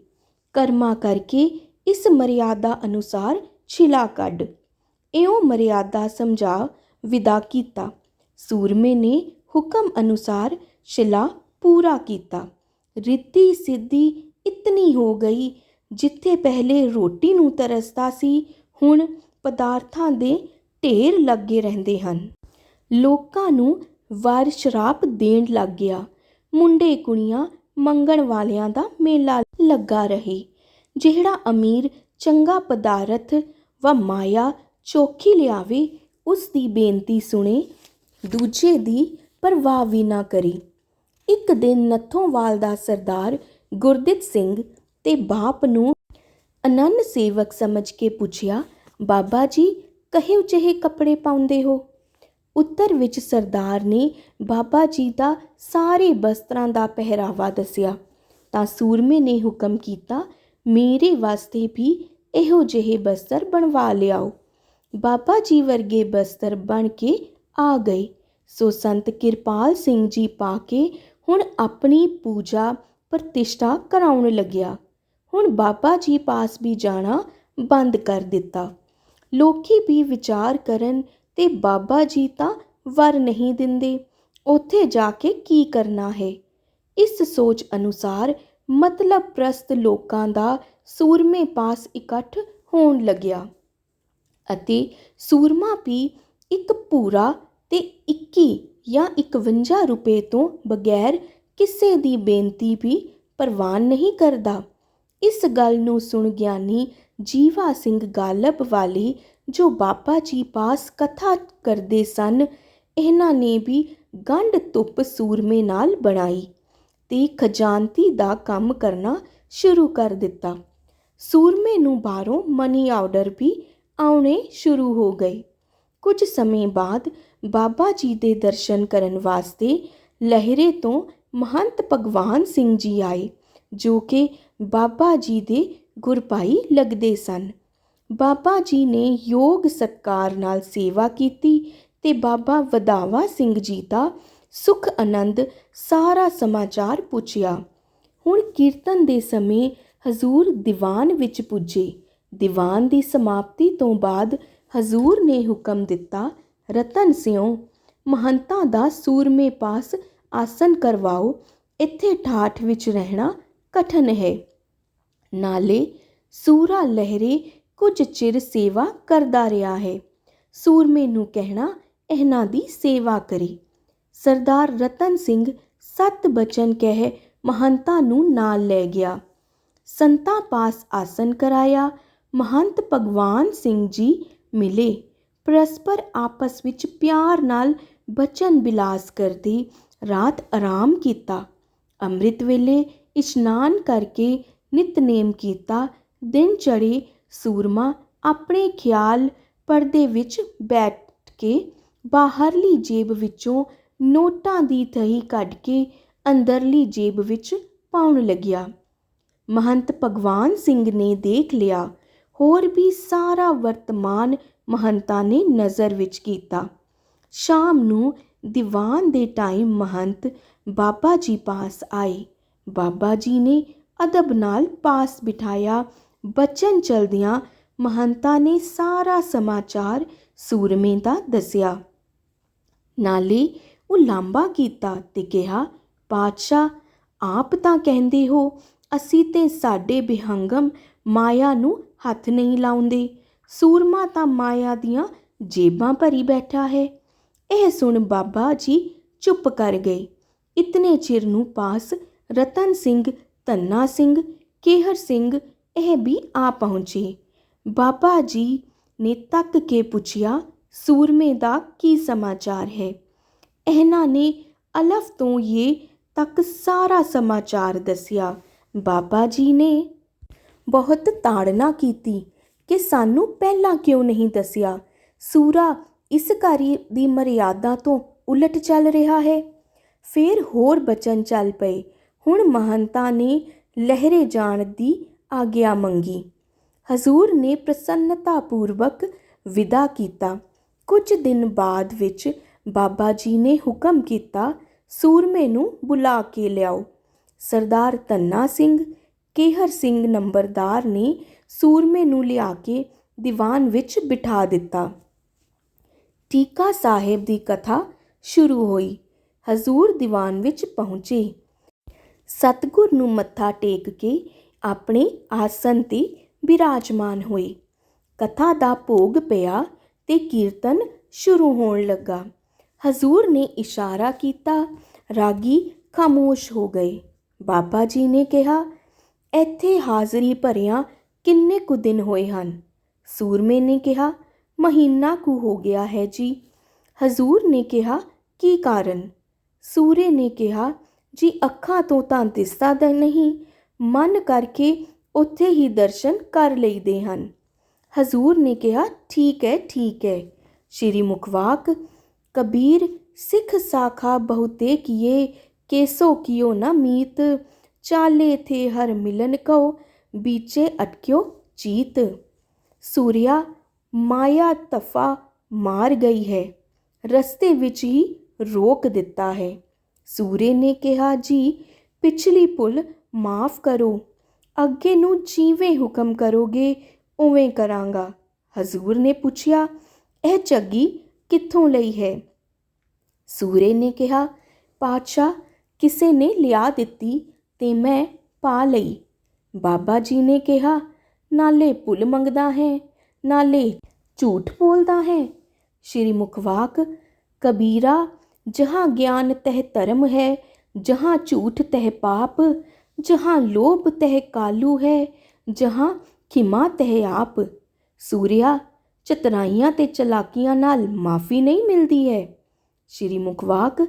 ਕਰਮਾ ਕਰਕੇ ਇਸ ਮਰਿਆਦਾ ਅਨੁਸਾਰ ਛਿਲਾ ਕੱਢ। ਇਉਂ ਮਰਿਆਦਾ ਸਮਝਾ ਵਿਦਾ ਕੀਤਾ। ਸੂਰਮੇ ਨੇ ਹੁਕਮ ਅਨੁਸਾਰ ਛਿਲਾ ਪੂਰਾ ਕੀਤਾ। ਰਿੱਤੀ ਸਿੱਧੀ ਇਤਨੀ ਹੋ ਗਈ ਜਿੱਥੇ ਪਹਿਲੇ ਰੋਟੀ ਨੂੰ ਤਰਸਦਾ ਸੀ, ਹੁਣ ਪਦਾਰਥਾਂ ਦੇ ਢੇਰ ਲੱਗੇ ਰਹਿੰਦੇ ਹਨ। ਲੋਕਾਂ ਨੂੰ ਵਾਰ ਸ਼ਰਾਪ ਦੇਣ ਲੱਗ ਗਿਆ। ਮੁੰਡੇ ਕੁੜੀਆਂ ਮੰਗਣ ਵਾਲਿਆਂ ਦਾ ਮੇਲਾ ਲੱਗਾ ਰਹੇ। ਜਿਹੜਾ ਅਮੀਰ ਚੰਗਾ ਪਦਾਰਥ ਵਾ ਮਾਇਆ ਚੋਖੀ ਲਿਆਵੇ, ਉਸ ਦੀ ਬੇਨਤੀ ਸੁਣੇ, ਦੂਜੇ ਦੀ ਪਰਵਾਹ ਵੀ ਨਾ ਕਰੇ। ਇੱਕ ਦਿਨ ਨੱਥੋਵਾਲ ਦਾ ਸਰਦਾਰ ਗੁਰਦਿੱਤ ਸਿੰਘ ਤੇ ਬਾਪ ਨੂੰ ਅਨੰਨ ਸੇਵਕ ਸਮਝ ਕੇ ਪੁੱਛਿਆ ਬਾਬਾ ਜੀ, ਕਹੇ ਜਿਹੇ ਕੱਪੜੇ ਪਾਉਂਦੇ ਹੋ? ਉੱਤਰ ਵਿੱਚ ਸਰਦਾਰ ਨੇ ਬਾਬਾ ਜੀ ਦਾ ਸਾਰੇ ਬਸਤਰਾਂ ਦਾ ਪਹਿਰਾਵਾ ਦੱਸਿਆ। ਤਾਂ ਸੂਰਮੇ ਨੇ ਹੁਕਮ ਕੀਤਾ, ਮੇਰੇ ਵਾਸਤੇ ਵੀ ਇਹੋ ਜਿਹੇ ਬਸਤਰ ਬਣਵਾ ਲਿਆਓ। ਬਾਬਾ ਜੀ ਵਰਗੇ ਬਸਤਰ ਬਣ ਕੇ ਆ ਗਏ। ਸੋ ਸੰਤ ਕਿਰਪਾਲ ਸਿੰਘ ਜੀ ਪਾ ਕੇ ਹੁਣ ਆਪਣੀ ਪੂਜਾ ਪ੍ਰਤਿਸ਼ਠਾ ਕਰਾਉਣ ਲੱਗਿਆ। ਹੁਣ ਬਾਬਾ ਜੀ ਪਾਸ ਵੀ ਜਾਣਾ ਬੰਦ ਕਰ ਦਿੱਤਾ। ਲੋਕੀ ਵੀ ਵਿਚਾਰ ਕਰਨ ਤੇ ਬਾਬਾ ਜੀ ਤਾਂ ਵਰ ਨਹੀਂ ਦਿੰਦੇ। ਉੱਥੇ ਜਾ ਕੇ ਕੀ ਕਰਨਾ ਹੈ? ਇਸ ਸੋਚ ਅਨੁਸਾਰ ਮਤਲਬ ਪ੍ਰਸਤ ਲੋਕਾਂ ਦਾ ਸੂਰਮੇ ਪਾਸ ਇਕੱਠ ਹੋਣ ਲੱਗਿਆ ਅਤੇ ਸੂਰਮਾ ਵੀ ਇੱਕ ਪੂਰਾ ਤੇ 21 ਜਾਂ 51 ਰੁਪਏ ਤੋਂ ਬਗੈਰ ਕਿਸੇ ਦੀ ਬੇਨਤੀ ਵੀ ਪ੍ਰਵਾਨ ਨਹੀਂ ਕਰਦਾ। ਇਸ ਗੱਲ ਨੂੰ ਸੁਣ ਗਿਆਨੀ ਜੀਵਾ ਸਿੰਘ ਗਾਲਬ ਵਾਲੇ ਜੋ ਬਾਬਾ ਜੀ ਪਾਸ ਕਥਾ ਕਰਦੇ ਸਨ, ਇਹਨਾਂ ਨੇ ਵੀ ਗੰਢ ਧੁੱਪ ਸੂਰਮੇ ਨਾਲ ਬਣਾਈ ਤੇ ਖਜ਼ਾਨਤੀ ਦਾ ਕੰਮ ਕਰਨਾ ਸ਼ੁਰੂ ਕਰ ਦਿੱਤਾ। ਸੂਰਮੇ ਨੂੰ ਬਾਹਰੋਂ ਮਨੀ ਆਰਡਰ ਵੀ ਆਉਣੇ ਸ਼ੁਰੂ ਹੋ ਗਏ। ਕੁਝ ਸਮੇਂ ਬਾਅਦ ਬਾਬਾ ਜੀ ਦੇ ਦਰਸ਼ਨ ਕਰਨ ਵਾਸਤੇ ਲਹਿਰੇ ਤੋਂ ਮਹੰਤ ਭਗਵਾਨ ਸਿੰਘ ਜੀ ਆਏ, ਜੋ ਕਿ ਬਾਬਾ ਜੀ ਦੇ ਗੁਰਪਾਈ ਲੱਗਦੇ ਸਨ। ਬਾਬਾ ਜੀ ਨੇ ਯੋਗ ਸਤਕਾਰ ਨਾਲ ਸੇਵਾ ਕੀਤੀ ਤੇ ਬਾਬਾ ਵਧਾਵਾ ਸਿੰਘ ਜੀ ਦਾ ਸੁਖ ਆਨੰਦ ਸਾਰਾ ਸਮਾਚਾਰ ਪੁੱਛਿਆ। ਹੁਣ ਕੀਰਤਨ ਦੇ ਸਮੇਂ ਹਜ਼ੂਰ ਦੀਵਾਨ ਵਿੱਚ ਪੁੱਜੇ। ਦੀਵਾਨ ਦੀ ਸਮਾਪਤੀ ਤੋਂ ਬਾਅਦ ਹਜ਼ੂਰ ਨੇ ਹੁਕਮ ਦਿੱਤਾ, ਰਤਨ ਸਿਉ, ਮਹੰਤਾਂ ਦਾ ਸੂਰਮੇ ਪਾਸ ਆਸਨ ਕਰਵਾਓ, ਇੱਥੇ ਠਾਠ ਵਿੱਚ ਰਹਿਣਾ ਕਠਨ ਹੈ। ਨਾਲੇ ਸੂਰਾ ਲਹਿਰੇ ਕੁਝ ਚਿਰ ਸੇਵਾ ਕਰਦਾ ਰਿਹਾ ਹੈ। ਸੂਰਮੇ ਨੂੰ ਕਹਿਣਾ ਇਹਨਾਂ ਦੀ ਸੇਵਾ ਕਰੇ। ਸਰਦਾਰ ਰਤਨ ਸਿੰਘ ਸਤ ਬਚਨ ਕਹਿ ਮਹੰਤਾਂ ਨੂੰ ਨਾਲ ਲੈ ਗਿਆ। ਸੰਤਾਂ ਪਾਸ ਆਸਨ ਕਰਾਇਆ। ਮਹੰਤ ਭਗਵਾਨ ਸਿੰਘ ਜੀ ਮਿਲੇ। ਪਰਸਪਰ ਆਪਸ ਵਿੱਚ ਪਿਆਰ ਨਾਲ ਬਚਨ ਬਿਲਾਸ ਕਰਦੇ ਰਾਤ ਆਰਾਮ ਕੀਤਾ। ਅੰਮ੍ਰਿਤ ਵੇਲੇ ਇਸ਼ਨਾਨ ਕਰਕੇ ਨਿਤਨੇਮ ਕੀਤਾ, ਦਿਨ ਚੜ੍ਹੇ ਸੂਰਮਾ ਆਪਣੇ ਖਿਆਲ ਪਰਦੇ ਵਿੱਚ ਬੈਠ ਕੇ ਬਾਹਰਲੀ ਜੇਬ ਵਿੱਚੋਂ ਨੋਟਾਂ ਦੀ ਥਹੀ ਕੱਢ ਕੇ ਅੰਦਰਲੀ ਜੇਬ ਵਿੱਚ ਪਾਉਣ ਲੱਗਿਆ। ਮਹੰਤ ਭਗਵਾਨ ਸਿੰਘ ਨੇ ਦੇਖ ਲਿਆ। ਹੋਰ ਵੀ ਸਾਰਾ ਵਰਤਮਾਨ ਮਹੰਤਾਂ ਨੇ ਨਜ਼ਰ ਵਿੱਚ ਕੀਤਾ। ਸ਼ਾਮ ਨੂੰ ਦੀਵਾਨ ਦੇ ਟਾਈਮ ਮਹੰਤ ਬਾਬਾ ਜੀ ਪਾਸ ਆਏ। ਬਾਬਾ ਜੀ ਨੇ ਅਦਬ ਨਾਲ ਪਾਸ ਬਿਠਾਇਆ। ਬਚਨ ਚਲਦਿਆਂ ਮਹੰਤਾ ਨੇ ਸਾਰਾ ਸਮਾਚਾਰ ਸੂਰਮੇ ਦਾ ਦੱਸਿਆ। ਨਾਲੇ ਉਹ ਲਾਂਬਾ ਕੀਤਾ ਤੇ ਕਿਹਾ, ਪਾਤਸ਼ਾਹ, ਆਪ ਤਾਂ ਕਹਿੰਦੇ ਹੋ, ਅਸੀਂ ਤੇ ਸਾਡੇ ਬਿਹੰਗਮ ਮਾਇਆ ਨੂੰ ਹੱਥ ਨਹੀਂ ਲਾਉਂਦੇ। ਸੂਰਮਾ ਤਾਂ ਮਾਇਆ ਦੀਆਂ ਜੇਬਾਂ ਭਰੀ ਬੈਠਾ ਹੈ। ਇਹ ਸੁਣ ਬਾਬਾ ਜੀ ਚੁੱਪ ਕਰ ਗਏ। ਇਤਨੇ ਚਿਰ ਨੂੰ ਪਾਸ ਰਤਨ ਸਿੰਘ ਧੰਨਾ ਸਿੰਘ, ਕੇਹਰ ਸਿੰਘ, ਇਹ ਵੀ ਆ ਪਹੁੰਚੇ। ਬਾਬਾ ਜੀ ਨੇ ਤੱਕ ਕੇ ਪੁੱਛਿਆ, ਸੂਰਮੇ ਦਾ ਕੀ ਸਮਾਚਾਰ ਹੈ? ਇਹਨਾਂ ਨੇ ਅਲਫ ਤੋਂ ਇਹ ਤੱਕ ਸਾਰਾ ਸਮਾਚਾਰ ਦੱਸਿਆ। ਬਾਬਾ ਜੀ ਨੇ ਬਹੁਤ ਤਾੜਨਾ ਕੀਤੀ ਕਿ ਸਾਨੂੰ ਪਹਿਲਾਂ ਕਿਉਂ ਨਹੀਂ ਦੱਸਿਆ? ਸੂਰਾ ਇਸ ਕਾਰੀ ਦੀ ਮਰਿਆਦਾ ਤੋਂ ਉਲਟ ਚੱਲ ਰਿਹਾ ਹੈ। ਫਿਰ ਹੋਰ ਬਚਨ ਚੱਲ ਪਏ। ਹੁਣ ਮਹੰਤਾ ਨੇ ਲਹਿਰੇ ਜਾਣ ਦੀ ਆਗਿਆ ਮੰਗੀ। ਹਜ਼ੂਰ ਨੇ ਪ੍ਰਸੰਨਤਾ ਪੂਰਵਕ ਵਿਦਾ ਕੀਤਾ। ਕੁਝ ਦਿਨ ਬਾਅਦ ਵਿੱਚ ਬਾਬਾ ਜੀ ਨੇ ਹੁਕਮ ਕੀਤਾ, ਸੂਰਮੇ ਨੂੰ ਬੁਲਾ ਕੇ ਲਿਆਓ। ਸਰਦਾਰ ਧੰਨਾ ਸਿੰਘ, ਕੇਹਰ ਸਿੰਘ ਨੰਬਰਦਾਰ ਨੇ ਸੂਰਮੇ ਨੂੰ ਲਿਆ ਕੇ ਦੀਵਾਨ ਵਿੱਚ ਬਿਠਾ ਦਿੱਤਾ। ਟੀਕਾ ਸਾਹਿਬ ਦੀ ਕਥਾ ਸ਼ੁਰੂ ਹੋਈ। ਹਜ਼ੂਰ ਦੀਵਾਨ ਵਿੱਚ ਪਹੁੰਚੇ। ਸਤਗੁਰ ਨੂੰ ਮੱਥਾ ਟੇਕ ਕੇ ਆਪਣੇ ਆਸਨ ਤੇ ਬਿਰਾਜਮਾਨ ਹੋਏ। ਕਥਾ ਦਾ ਭੋਗ ਪਿਆ ਤੇ ਕੀਰਤਨ ਸ਼ੁਰੂ ਹੋਣ ਲੱਗਾ। ਹਜ਼ੂਰ ਨੇ ਇਸ਼ਾਰਾ ਕੀਤਾ, ਰਾਗੀ ਖਾਮੋਸ਼ ਹੋ ਗਏ। ਬਾਬਾ ਜੀ ਨੇ ਕਿਹਾ, ਇੱਥੇ ਹਾਜ਼ਰੀ ਭਰਿਆ ਕਿੰਨੇ ਕੁ ਦਿਨ ਹੋਏ ਹਨ? ਸੂਰਮੇ ਨੇ ਕਿਹਾ, ਮਹੀਨਾ ਕੁ ਹੋ ਗਿਆ ਹੈ ਜੀ। ਹਜ਼ੂਰ ਨੇ ਕਿਹਾ, ਕੀ ਕਾਰਨ? ਸੂਰੇ ਨੇ ਕਿਹਾ ਜੀ ਅੱਖਾਂ ਤੋਂ ਤਾਂ ਦਿਸਦਾ ਤਾਂ ਨਹੀਂ, ਮਨ ਕਰਕੇ ਉੱਥੇ ਹੀ ਦਰਸ਼ਨ ਕਰ ਲਈਦੇ ਹਨ। ਹਜ਼ੂਰ ਨੇ ਕਿਹਾ, ਠੀਕ ਹੈ ਠੀਕ ਹੈ। ਸ਼੍ਰੀ ਮੁਖਵਾਕ, ਕਬੀਰ, ਸਿੱਖ ਸਾਖਾ ਬਹੁਤੇ ਕੀਏ, ਕੇਸੋ ਕੀਓ ਨਾ ਮੀਤ, ਚਾਲੇ ਥੇ ਹਰ ਮਿਲਨ ਕਉ, ਬੀਚੇ ਅਟਕਿਓ ਚੀਤ। ਸੂਰਿਆ, ਮਾਇਆ ਤਫਾ ਮਾਰ ਗਈ ਹੈ, ਰਸਤੇ ਵਿੱਚ ਹੀ ਰੋਕ ਦਿੱਤਾ ਹੈ। ਸੂਰੇ ਨੇ ਕਿਹਾ, ਜੀ, ਪਿਛਲੀ ਭੁੱਲ ਮਾਫ ਕਰੋ। ਅੱਗੇ ਨੂੰ ਜਿਵੇਂ ਹੁਕਮ ਕਰੋਗੇ, ਉਵੇਂ ਕਰਾਂਗਾ। ਹਜ਼ੂਰ ਨੇ ਪੁੱਛਿਆ, ਇਹ ਝੱਗੀ ਕਿੱਥੋਂ ਲਈ ਹੈ? ਸੂਰੇ ਨੇ ਕਿਹਾ, ਪਾਤਸ਼ਾਹ, ਕਿਸੇ ਨੇ ਲਿਆ ਦਿੱਤੀ ਤੇ ਮੈਂ ਪਾ ਲਈ। ਬਾਬਾ ਜੀ ਨੇ ਕਿਹਾ, ਨਾਲੇ ਭੁੱਲ ਮੰਗਦਾ ਹੈ, ਨਾਲੇ ਝੂਠ ਬੋਲਦਾ ਹੈ। ਸ਼੍ਰੀ ਮੁਖਵਾਕ, ਕਬੀਰਾ ਜਹਾਂ ਗਿਆਨ ਤਹਿ ਧਰਮ ਹੈ, ਜਹਾਂ ਝੂਠ ਤਹਿ ਪਾਪ, ਜਹਾਂ ਲੋਭ ਤਹਿ ਕਾਲੂ ਹੈ, ਜਹਾਂ ਖਿਮਾ ਤਹਿ ਆਪ। ਸੂਰਿਆ, ਚਤਰਾਈਆਂ ਤੇ ਚਲਾਕੀਆਂ ਨਾਲ ਮਾਫੀ ਨਹੀਂ ਮਿਲਦੀ ਹੈ। ਸ਼੍ਰੀ ਮੁਖਵਾਕ,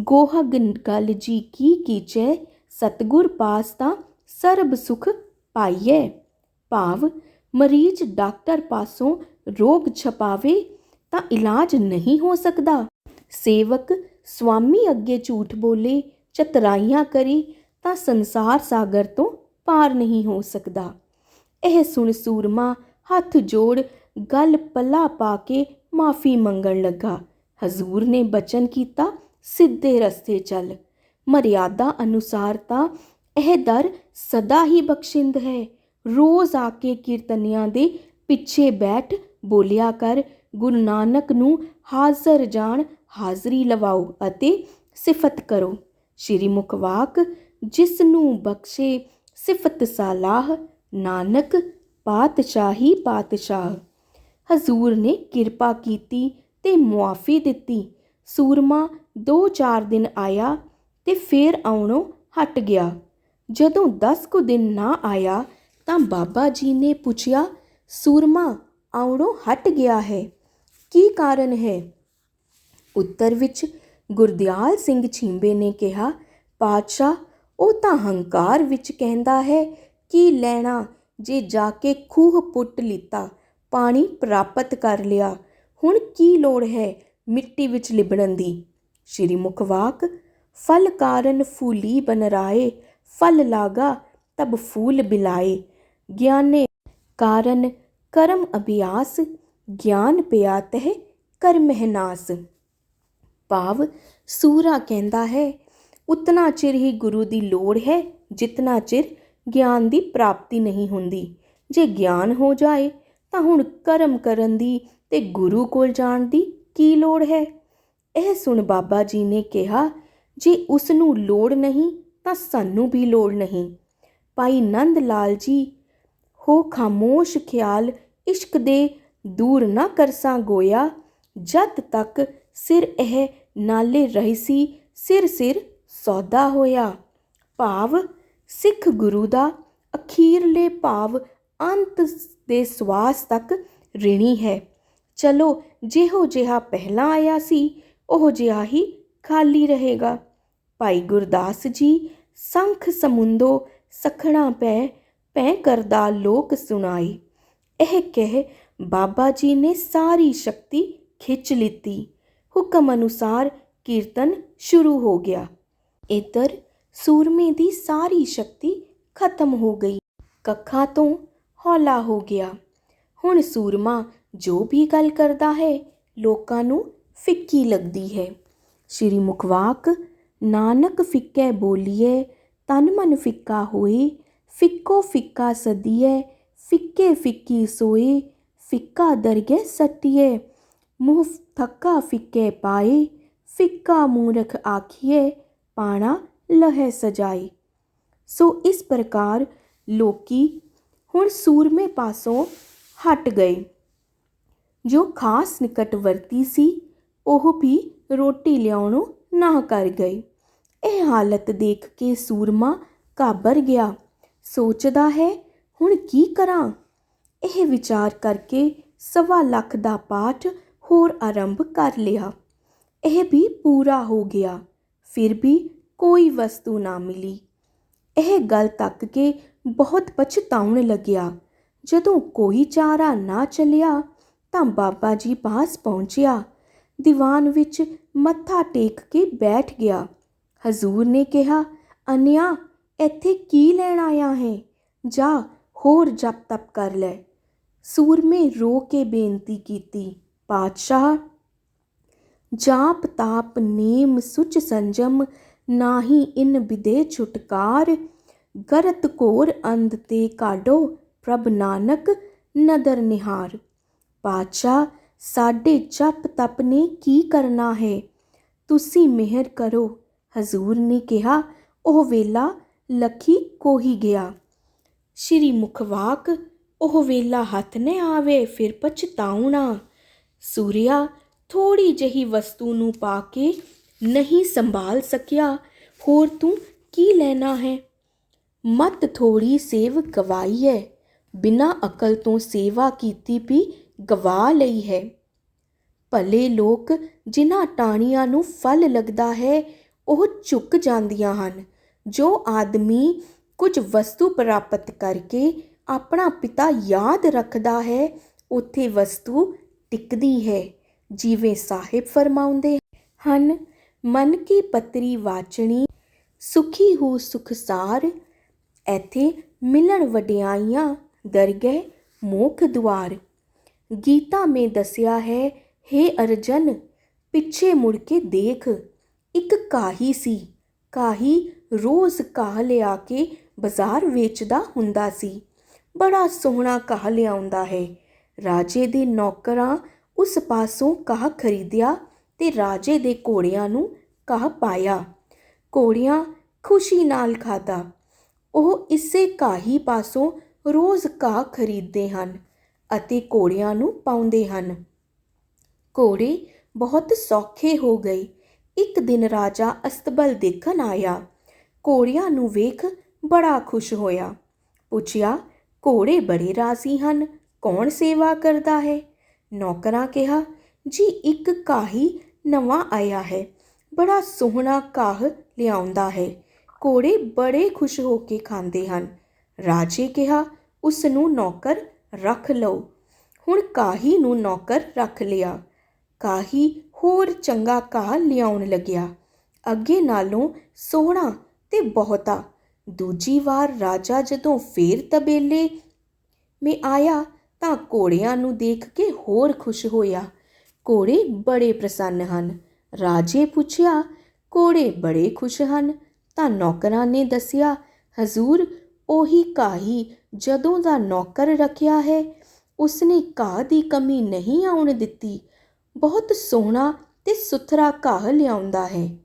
ਗੋਹਗ ਗਲ ਜੀ ਕੀ ਕੀਚੈ, ਸਤਗੁਰ ਪਾਸ ਤਾਂ ਸਰਬ ਸੁਖ ਪਾਈਐ। ਭਾਵ, ਮਰੀਜ਼ ਡਾਕਟਰ ਪਾਸੋਂ ਰੋਗ ਛਪਾਵੇ ਤਾਂ ਇਲਾਜ ਨਹੀਂ ਹੋ ਸਕਦਾ। ਸੇਵਕ ਸਵਾਮੀ ਅੱਗੇ ਝੂਠ ਬੋਲੇ, ਚਤਰਾਈਆਂ ਕਰੀ ਤਾਂ ਸੰਸਾਰ ਸਾਗਰ ਤੋਂ ਪਾਰ ਨਹੀਂ ਹੋ ਸਕਦਾ। ਇਹ ਸੁਣ ਸੂਰਮਾ ਹੱਥ ਜੋੜ ਗਲ ਪੱਲਾ ਪਾ ਕੇ ਮਾਫੀ ਮੰਗਣ ਲੱਗਾ। ਹਜ਼ੂਰ ਨੇ ਬਚਨ ਕੀਤਾ, ਸਿੱਧੇ ਰਸਤੇ ਚੱਲ। ਮਰਿਆਦਾ ਅਨੁਸਾਰ ਤਾਂ ਇਹ ਦਰ ਸਦਾ ਹੀ ਬਖਸ਼ਿੰਦ ਹੈ। ਰੋਜ਼ ਆ ਕੇ ਕੀਰਤਨੀਆਂ ਦੇ ਪਿੱਛੇ ਬੈਠ ਬੋਲਿਆ ਕਰ, ਗੁਰੂ ਨਾਨਕ ਨੂੰ ਹਾਜ਼ਰ ਜਾਣ ਹਾਜ਼ਰੀ ਲਵਾਓ ਅਤੇ ਸਿਫਤ ਕਰੋ। ਸ਼੍ਰੀ ਮੁਖਵਾਕ ਜਿਸ ਨੂੰ ਬਖਸ਼ੇ ਸਿਫਤ ਸਾਲਾਹ, ਨਾਨਕ ਪਾਤਸ਼ਾਹੀ ਪਾਤਸ਼ਾਹ। ਹਜ਼ੂਰ ਨੇ ਕਿਰਪਾ ਕੀਤੀ ਤੇ ਮੁਆਫੀ ਦਿੱਤੀ। ਸੂਰਮਾ 2-4 ਦਿਨ ਆਇਆ ਤੇ ਫੇਰ ਆਉਣੋਂ ਹਟ ਗਿਆ। ਜਦੋਂ 10 ਕੁ ਦਿਨ ਨਾ ਆਇਆ ਤਾਂ ਬਾਬਾ ਜੀ ਨੇ ਪੁੱਛਿਆ, ਸੂਰਮਾ, ਆਉਣੋਂ ਹਟ ਗਿਆ ਹੈ। ਕੀ ਕਾਰਨ ਹੈ? ਉੱਤਰ ਵਿੱਚ ਗੁਰਦਿਆਲ ਸਿੰਘ ਛਿੰਬੇ ਨੇ ਕਿਹਾ, ਪਾਤਸ਼ਾਹ, ਉਹ ਤਾਂ ਹੰਕਾਰ ਵਿੱਚ ਕਹਿੰਦਾ ਹੈ, ਕੀ ਲੈਣਾ ਜੇ ਜਾ ਕੇ ਖੂਹ ਪੁੱਟ ਲਿੱਤਾ, ਪਾਣੀ ਪ੍ਰਾਪਤ ਕਰ ਲਿਆ, ਹੁਣ ਕੀ ਲੋੜ ਹੈ ਮਿੱਟੀ ਵਿੱਚ ਲਿਬੜਨ ਦੀ? ਸ਼੍ਰੀ ਮੁਖਵਾਕ, ਫਲ ਕਾਰਨ ਫੂਲੀ ਬਨ ਰਾਏ ਫਲ ਲਾਗਾ ਤਬ ਫੂਲ ਬਿਲਾਏ, ਗਿਆਨੇ ਕਾਰਨ ਕਰਮ ਅਭਿਆਸ, ਗਿਆਨ ਪਿਆ ਤਹਿ ਕਰ ਮਹਿਨਾਸ ਭਾਵ ਸੂਰਾ ਕਹਿੰਦਾ ਹੈ, ਉਤਨਾ ਚਿਰ ਹੀ ਗੁਰੂ ਦੀ ਲੋੜ ਹੈ, ਜਿਤਨਾ ਚਿਰ ਗਿਆਨ ਦੀ ਪ੍ਰਾਪਤੀ ਨਹੀਂ ਹੁੰਦੀ। ਜੇ ਗਿਆਨ ਹੋ ਜਾਏ, ਤਾਂ ਹੁਣ ਕਰਮ ਕਰਨ ਦੀ ਤੇ ਗੁਰੂ ਕੋਲ ਜਾਣ ਦੀ ਕੀ ਲੋੜ ਹੈ? ਇਹ ਸੁਣ ਬਾਬਾ ਜੀ ਨੇ ਕਿਹਾ, ਜੇ ਉਸ ਨੂੰ ਲੋੜ ਨਹੀਂ, ਤਾਂ ਸਾਨੂੰ ਵੀ ਲੋੜ ਨਹੀਂ। ਭਾਈ ਨੰਦ ਲਾਲ ਜੀ, ਹੋ ਖਾਮੋਸ਼ ਖਿਆਲ ਇਸ਼ਕ ਦੇ ਦੂਰ ਨਾ ਕਰਸਾਂ ਗੋਇਆ, ਜਦ ਤੱਕ ਸਿਰ ਇਹ ਨਾਲੇ ਰਹੀ ਸੀ ਸਿਰ ਸਿਰ ਸੌਦਾ ਹੋਇਆ। ਭਾਵ ਸਿੱਖ ਗੁਰੂ ਦਾ ਅਖੀਰਲੇ ਭਾਵ ਅੰਤ ਦੇ ਸਵਾਸ ਤੱਕ ਰਿਣੀ ਹੈ। ਚਲੋ ਜਿਹੋ ਜਿਹਾ ਪਹਿਲਾਂ ਆਇਆ ਸੀ, ਉਹ ਜਿਹਾ ਹੀ ਖਾਲੀ ਰਹੇਗਾ। ਭਾਈ ਗੁਰਦਾਸ ਜੀ, ਸੰਖ ਸਮੁੰਦੋ ਸਖਣਾ ਪੈ ਪੈ ਕਰਦਾ ਲੋਕ ਸੁਣਾਈ। ਇਹ ਕਹਿ ਬਾਬਾ ਜੀ ਨੇ ਸਾਰੀ ਸ਼ਕਤੀ ਖਿੱਚ ਲਿੱਤੀ। ਹੁਕਮ ਅਨੁਸਾਰ ਕੀਰਤਨ ਸ਼ੁਰੂ ਹੋ ਗਿਆ। ਇੱਧਰ ਸੂਰਮੇ ਦੀ ਸਾਰੀ ਸ਼ਕਤੀ ਖਤਮ ਹੋ ਗਈ। ਕੱਖਾਂ ਤੋਂ ਹੌਲਾ ਹੋ ਗਿਆ। ਹੁਣ ਸੂਰਮਾ ਜੋ ਵੀ ਗੱਲ ਕਰਦਾ ਹੈ, ਲੋਕਾਂ ਨੂੰ ਫਿੱਕੀ ਲੱਗਦੀ ਹੈ। ਸ਼੍ਰੀ ਮੁਖਵਾਕ, ਨਾਨਕ ਫਿੱਕੇ ਬੋਲੀਏ ਤਨ ਮਨ ਫਿੱਕਾ ਹੋਏ, ਫਿੱਕੋ ਫਿੱਕਾ ਸਦੀਏ ਫਿੱਕੇ ਫਿੱਕੀ ਸੋਏ, ਫਿੱਕਾ ਦਰਗੇ ਸੱਟੀਏ ਮੂੰਹ ਥੱਕਾ ਫਿੱਕੇ ਪਾਏ, ਫਿੱਕਾ ਮੂਰਖ ਆਖੀਏ ਪਾਣਾ ਲਹੇ ਸਜਾਈ ਸੋ ਇਸ ਪ੍ਰਕਾਰ ਲੋਕੀ ਹੁਣ ਸੂਰਮੇ ਪਾਸੋਂ ਹਟ ਗਏ। ਜੋ ਖਾਸ ਨਿਕਟਵਰਤੀ ਸੀ, ਉਹ ਵੀ ਰੋਟੀ ਲਿਆਉਣੋਂ ਨਾ ਕਰ ਗਏ। ਇਹ ਹਾਲਤ ਦੇਖ ਕੇ ਸੂਰਮਾ ਘਾਬਰ ਗਿਆ। ਸੋਚਦਾ ਹੈ, ਹੁਣ ਕੀ ਕਰਾਂ? ਇਹ ਵਿਚਾਰ ਕਰਕੇ ਸਵਾ ਲੱਖ ਦਾ ਪਾਠ ਹੋਰ ਆਰੰਭ ਕਰ ਲਿਆ। ਇਹ ਵੀ ਪੂਰਾ ਹੋ ਗਿਆ। ਫਿਰ ਵੀ ਕੋਈ ਵਸਤੂ ਨਾ ਮਿਲੀ। ਇਹ ਗੱਲ ਤੱਕ ਕੇ ਬਹੁਤ ਪਛਤਾਉਣ ਲੱਗਿਆ। ਜਦੋਂ ਕੋਈ ਚਾਰਾ ਨਾ ਚੱਲਿਆ ਤਾਂ ਬਾਬਾ ਜੀ ਪਾਸ ਪਹੁੰਚਿਆ। ਦੀਵਾਨ ਵਿੱਚ ਮੱਥਾ ਟੇਕ ਕੇ ਬੈਠ ਗਿਆ। ਹਜ਼ੂਰ ਨੇ ਕਿਹਾ, ਅਨਿਆ, ਇੱਥੇ ਕੀ ਲੈਣ ਆਇਆ ਹੈ? ਜਾ, ਹੋਰ ਜਪ ਤਪ ਕਰ ਲੈ। ਸੂਰਮੇ ਰੋ ਕੇ ਬੇਨਤੀ ਕੀਤੀ। ਪਾਤਸ਼ਾਹ ਜਾਪ ਤਾਪ ਨੇਮ ਸੁਚ ਸੰਜਮ, ਨਾਹੀ ਇਨ ਵਿਦੇ ਛੁਟਕਾਰ, ਗਰਤ ਘੋਰ ਅੰਧ ਤੇ ਕਾਢੋ ਪ੍ਰਭ ਨਾਨਕ ਨਦਰ ਨਿਹਾਰ। ਪਾਤਸ਼ਾਹ, ਸਾਡੇ ਜਪ ਤਪ ਨੇ ਕੀ ਕਰਨਾ ਹੈ? ਤੁਸੀਂ ਮਿਹਰ ਕਰੋ। ਹਜ਼ੂਰ ਨੇ ਕਿਹਾ, ਉਹ ਵੇਲਾ ਲਖੀ ਕੋਹੀ ਗਿਆ। ਸ਼੍ਰੀ ਮੁਖਵਾਕ ਉਹ ਵੇਲਾ ਹੱਥ ਨੇ ਆਵੇ, ਫਿਰ ਪਛਤਾਉਣਾ। ਸੂਰਿਆ ਥੋੜੀ ਜਿਹੀ ਵਸਤੂ ਨੂੰ ਪਾ ਕੇ ਨਹੀਂ ਸੰਭਾਲ ਸਕਿਆ। ਹੋਰ ਤੂੰ ਕੀ ਲੈਣਾ ਹੈ? ਮਤ ਥੋੜੀ ਸੇਵ ਗਵਾਈ ਹੈ ਬਿਨਾ ਅਕਲ ਤੋਂ ਸੇਵਾ ਕੀਤੀ ਵੀ ਗਵਾ ਲਈ ਹੈ। ਭਲੇ ਲੋਕ ਜਿਨ੍ਹਾਂ ਟਾਣੀਆਂ ਨੂੰ ਫਲ ਲੱਗਦਾ ਹੈ, ਉਹ ਝੁਕ ਜਾਂਦੀਆਂ ਹਨ। ਜੋ ਆਦਮੀ ਕੁਝ ਵਸਤੂ ਪ੍ਰਾਪਤ ਕਰਕੇ ਆਪਣਾ ਪਿਤਾ ਯਾਦ ਰੱਖਦਾ ਹੈ, ਉੱਥੇ ਵਸਤੂ ਟਿਕਦੀ ਹੈ, ਜਿਵੇਂ ਸਾਹਿਬ ਫਰਮਾਉਂਦੇ ਹਨ, ਮਨ ਕੀ ਪਤਰੀ ਵਾਚਣੀ, ਸੁਖੀ ਹੋ ਸੁਖਸਾਰ ਇੱਥੇ ਮਿਲਣ ਵਡਿਆਈਆਂ ਦਰਗਹਿ ਮੋਖ ਦੁਆਰ। ਗੀਤਾ ਮੇ ਦੱਸਿਆ ਹੈ हे ਅਰਜਨ, ਪਿੱਛੇ ਮੁੜ ਕੇ ਦੇਖ, ਇੱਕ ਕਾਹੀ ਸੀ, ਕਾਹੀ ਰੋਜ਼ ਕਾਹ ਲਿਆ ਕੇ ਬਾਜ਼ਾਰ ਵੇਚਦਾ ਹੁੰਦਾ ਸੀ, ਬੜਾ ਸੋਹਣਾ ਕਾਹ ਲਿਆਉਂਦਾ ਹੈ। ਰਾਜੇ ਦੇ ਨੌਕਰਾਂ ਉਸ ਪਾਸੋਂ ਘਾਹ ਖਰੀਦਿਆ ਤੇ ਰਾਜੇ ਦੇ ਘੋੜਿਆਂ ਨੂੰ ਘਾਹ ਪਾਇਆ। ਘੋੜਿਆਂ ਖੁਸ਼ੀ ਨਾਲ ਖਾਦਾ ਉਹ ਇਸੇ ਘਾਹੀ ਪਾਸੋਂ ਰੋਜ਼ ਘਾਹ ਖਰੀਦਦੇ ਹਨ ਅਤੇ ਘੋੜਿਆਂ ਨੂੰ ਪਾਉਂਦੇ ਹਨ। ਘੋੜੇ ਬਹੁਤ ਸੌਖੇ ਹੋ ਗਏ। ਇੱਕ ਦਿਨ ਰਾਜਾ ਅਸਤਬਲ ਦੇਖਣ ਆਇਆ। ਘੋੜਿਆਂ ਨੂੰ ਵੇਖ ਬੜਾ ਖੁਸ਼ ਹੋਇਆ। ਪੁੱਛਿਆ, ਘੋੜੇ ਬੜੇ ਰਾਜ਼ੀ ਹਨ? ਕੌਣ ਸੇਵਾ ਕਰਦਾ ਹੈ? ਨੌਕਰਾਂ ਕਿਹਾ, ਜੀ, ਇੱਕ ਕਾਹੀ ਨਵਾਂ ਆਇਆ ਹੈ। ਬੜਾ ਸੋਹਣਾ ਕਾਹ ਲਿਆਉਂਦਾ ਹੈ। ਘੋੜੇ ਬੜੇ ਖੁਸ਼ ਹੋ ਕੇ ਖਾਂਦੇ ਹਨ। ਰਾਜੇ ਕਿਹਾ ਉਸ ਨੂੰ ਨੌਕਰ ਰੱਖ ਲਓ। ਹੁਣ ਕਾਹੀ ਨੂੰ ਨੌਕਰ ਰੱਖ ਲਿਆ। ਕਾਹੀ ਹੋਰ ਚੰਗਾ ਕਾਹ ਲਿਆਉਣ ਲੱਗਿਆ। ਅੱਗੇ ਨਾਲੋਂ ਸੋਹਣਾ ਤੇ ਬਹੁਤਾ। ਦੂਜੀ ਵਾਰ ਰਾਜਾ ਜਦੋਂ ਫੇਰ ਤਬੇਲੇ ਮੇ ਆਇਆ ਤਾਂ ਘੋੜਿਆਂ ਨੂੰ ਦੇਖ ਕੇ ਹੋਰ ਖੁਸ਼ ਹੋਇਆ। ਘੋੜੇ ਬੜੇ ਪ੍ਰਸੰਨ ਹਨ। ਰਾਜੇ ਪੁੱਛਿਆ, ਘੋੜੇ ਬੜੇ ਖੁਸ਼ ਹਨ? ਤਾਂ ਨੌਕਰਾਂ ਨੇ ਦੱਸਿਆ, ਹਜ਼ੂਰ, ਉਹੀ ਕਾਹੀ ਜਦੋਂ ਦਾ ਨੌਕਰ ਰੱਖਿਆ ਹੈ, ਉਸਨੇ ਘਾਹ ਦੀ ਕਮੀ ਨਹੀਂ ਆਉਣ ਦਿੱਤੀ। ਬਹੁਤ ਸੋਹਣਾ ਤੇ ਸੁਥਰਾ ਘਾਹ ਲਿਆਉਂਦਾ ਹੈ।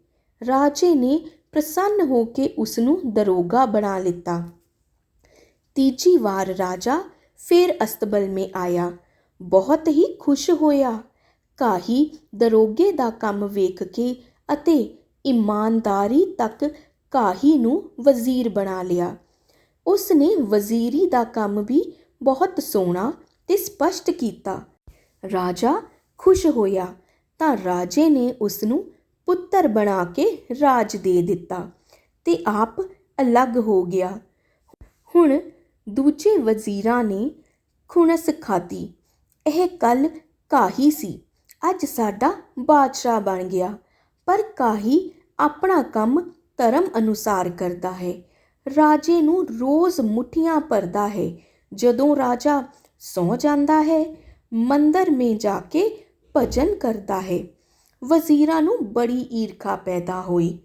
ਰਾਜੇ ਨੇ ਪ੍ਰਸੰਨ ਹੋ ਕੇ ਉਸ ਨੂੰ ਦਰੋਗਾ ਬਣਾ ਲਿੱਤਾ। ਤੀਜੀ ਵਾਰ ਰਾਜਾ ਫਿਰ ਅਸਤਬਲ ਮੇ ਆਇਆ। ਬਹੁਤ ਹੀ ਖੁਸ਼ ਹੋਇਆ। ਕਾਹੀ ਦਰੋਗੇ ਦਾ ਕੰਮ ਵੇਖ ਕੇ ਅਤੇ ਇਮਾਨਦਾਰੀ ਤੱਕ ਕਾਹੀ ਨੂੰ ਵਜ਼ੀਰ ਬਣਾ ਲਿਆ। ਉਸ ਨੇ ਵਜ਼ੀਰੀ ਦਾ ਕੰਮ ਵੀ ਬਹੁਤ ਸੋਹਣਾ ਤੇ ਸਪਸ਼ਟ ਕੀਤਾ। ਰਾਜਾ ਖੁਸ਼ ਹੋਇਆ ਤਾਂ ਰਾਜੇ ਨੇ ਉਸ ਨੂੰ ਪੁੱਤਰ ਬਣਾ ਕੇ ਰਾਜ ਦੇ ਦਿੱਤਾ ਤੇ ਆਪ ਅਲੱਗ ਹੋ ਗਿਆ। ਹੁਣ ਦੂਜੇ ਵਜ਼ੀਰਾਂ ਨੇ ਖੁਣਸ ਖਾਧੀ। ਇਹ ਕੱਲ ਕਾਹੀ ਸੀ। ਅੱਜ ਸਾਡਾ ਬਾਦਸ਼ਾਹ ਬਣ ਗਿਆ। ਪਰ ਕਾਹੀ ਆਪਣਾ ਕੰਮ ਧਰਮ ਅਨੁਸਾਰ ਕਰਦਾ ਹੈ। ਰਾਜੇ ਨੂੰ ਰੋਜ਼ ਮੁਠੀਆਂ ਭਰਦਾ ਹੈ। ਜਦੋਂ ਰਾਜਾ ਸੌ ਜਾਂਦਾ ਹੈ, ਮੰਦਰ ਮੇ ਜਾ ਕੇ ਭਜਨ ਕਰਦਾ ਹੈ। ਵਜ਼ੀਰਾਂ ਨੂੰ ਬੜੀ ਈਰਖਾ ਪੈਦਾ ਹੋਈ।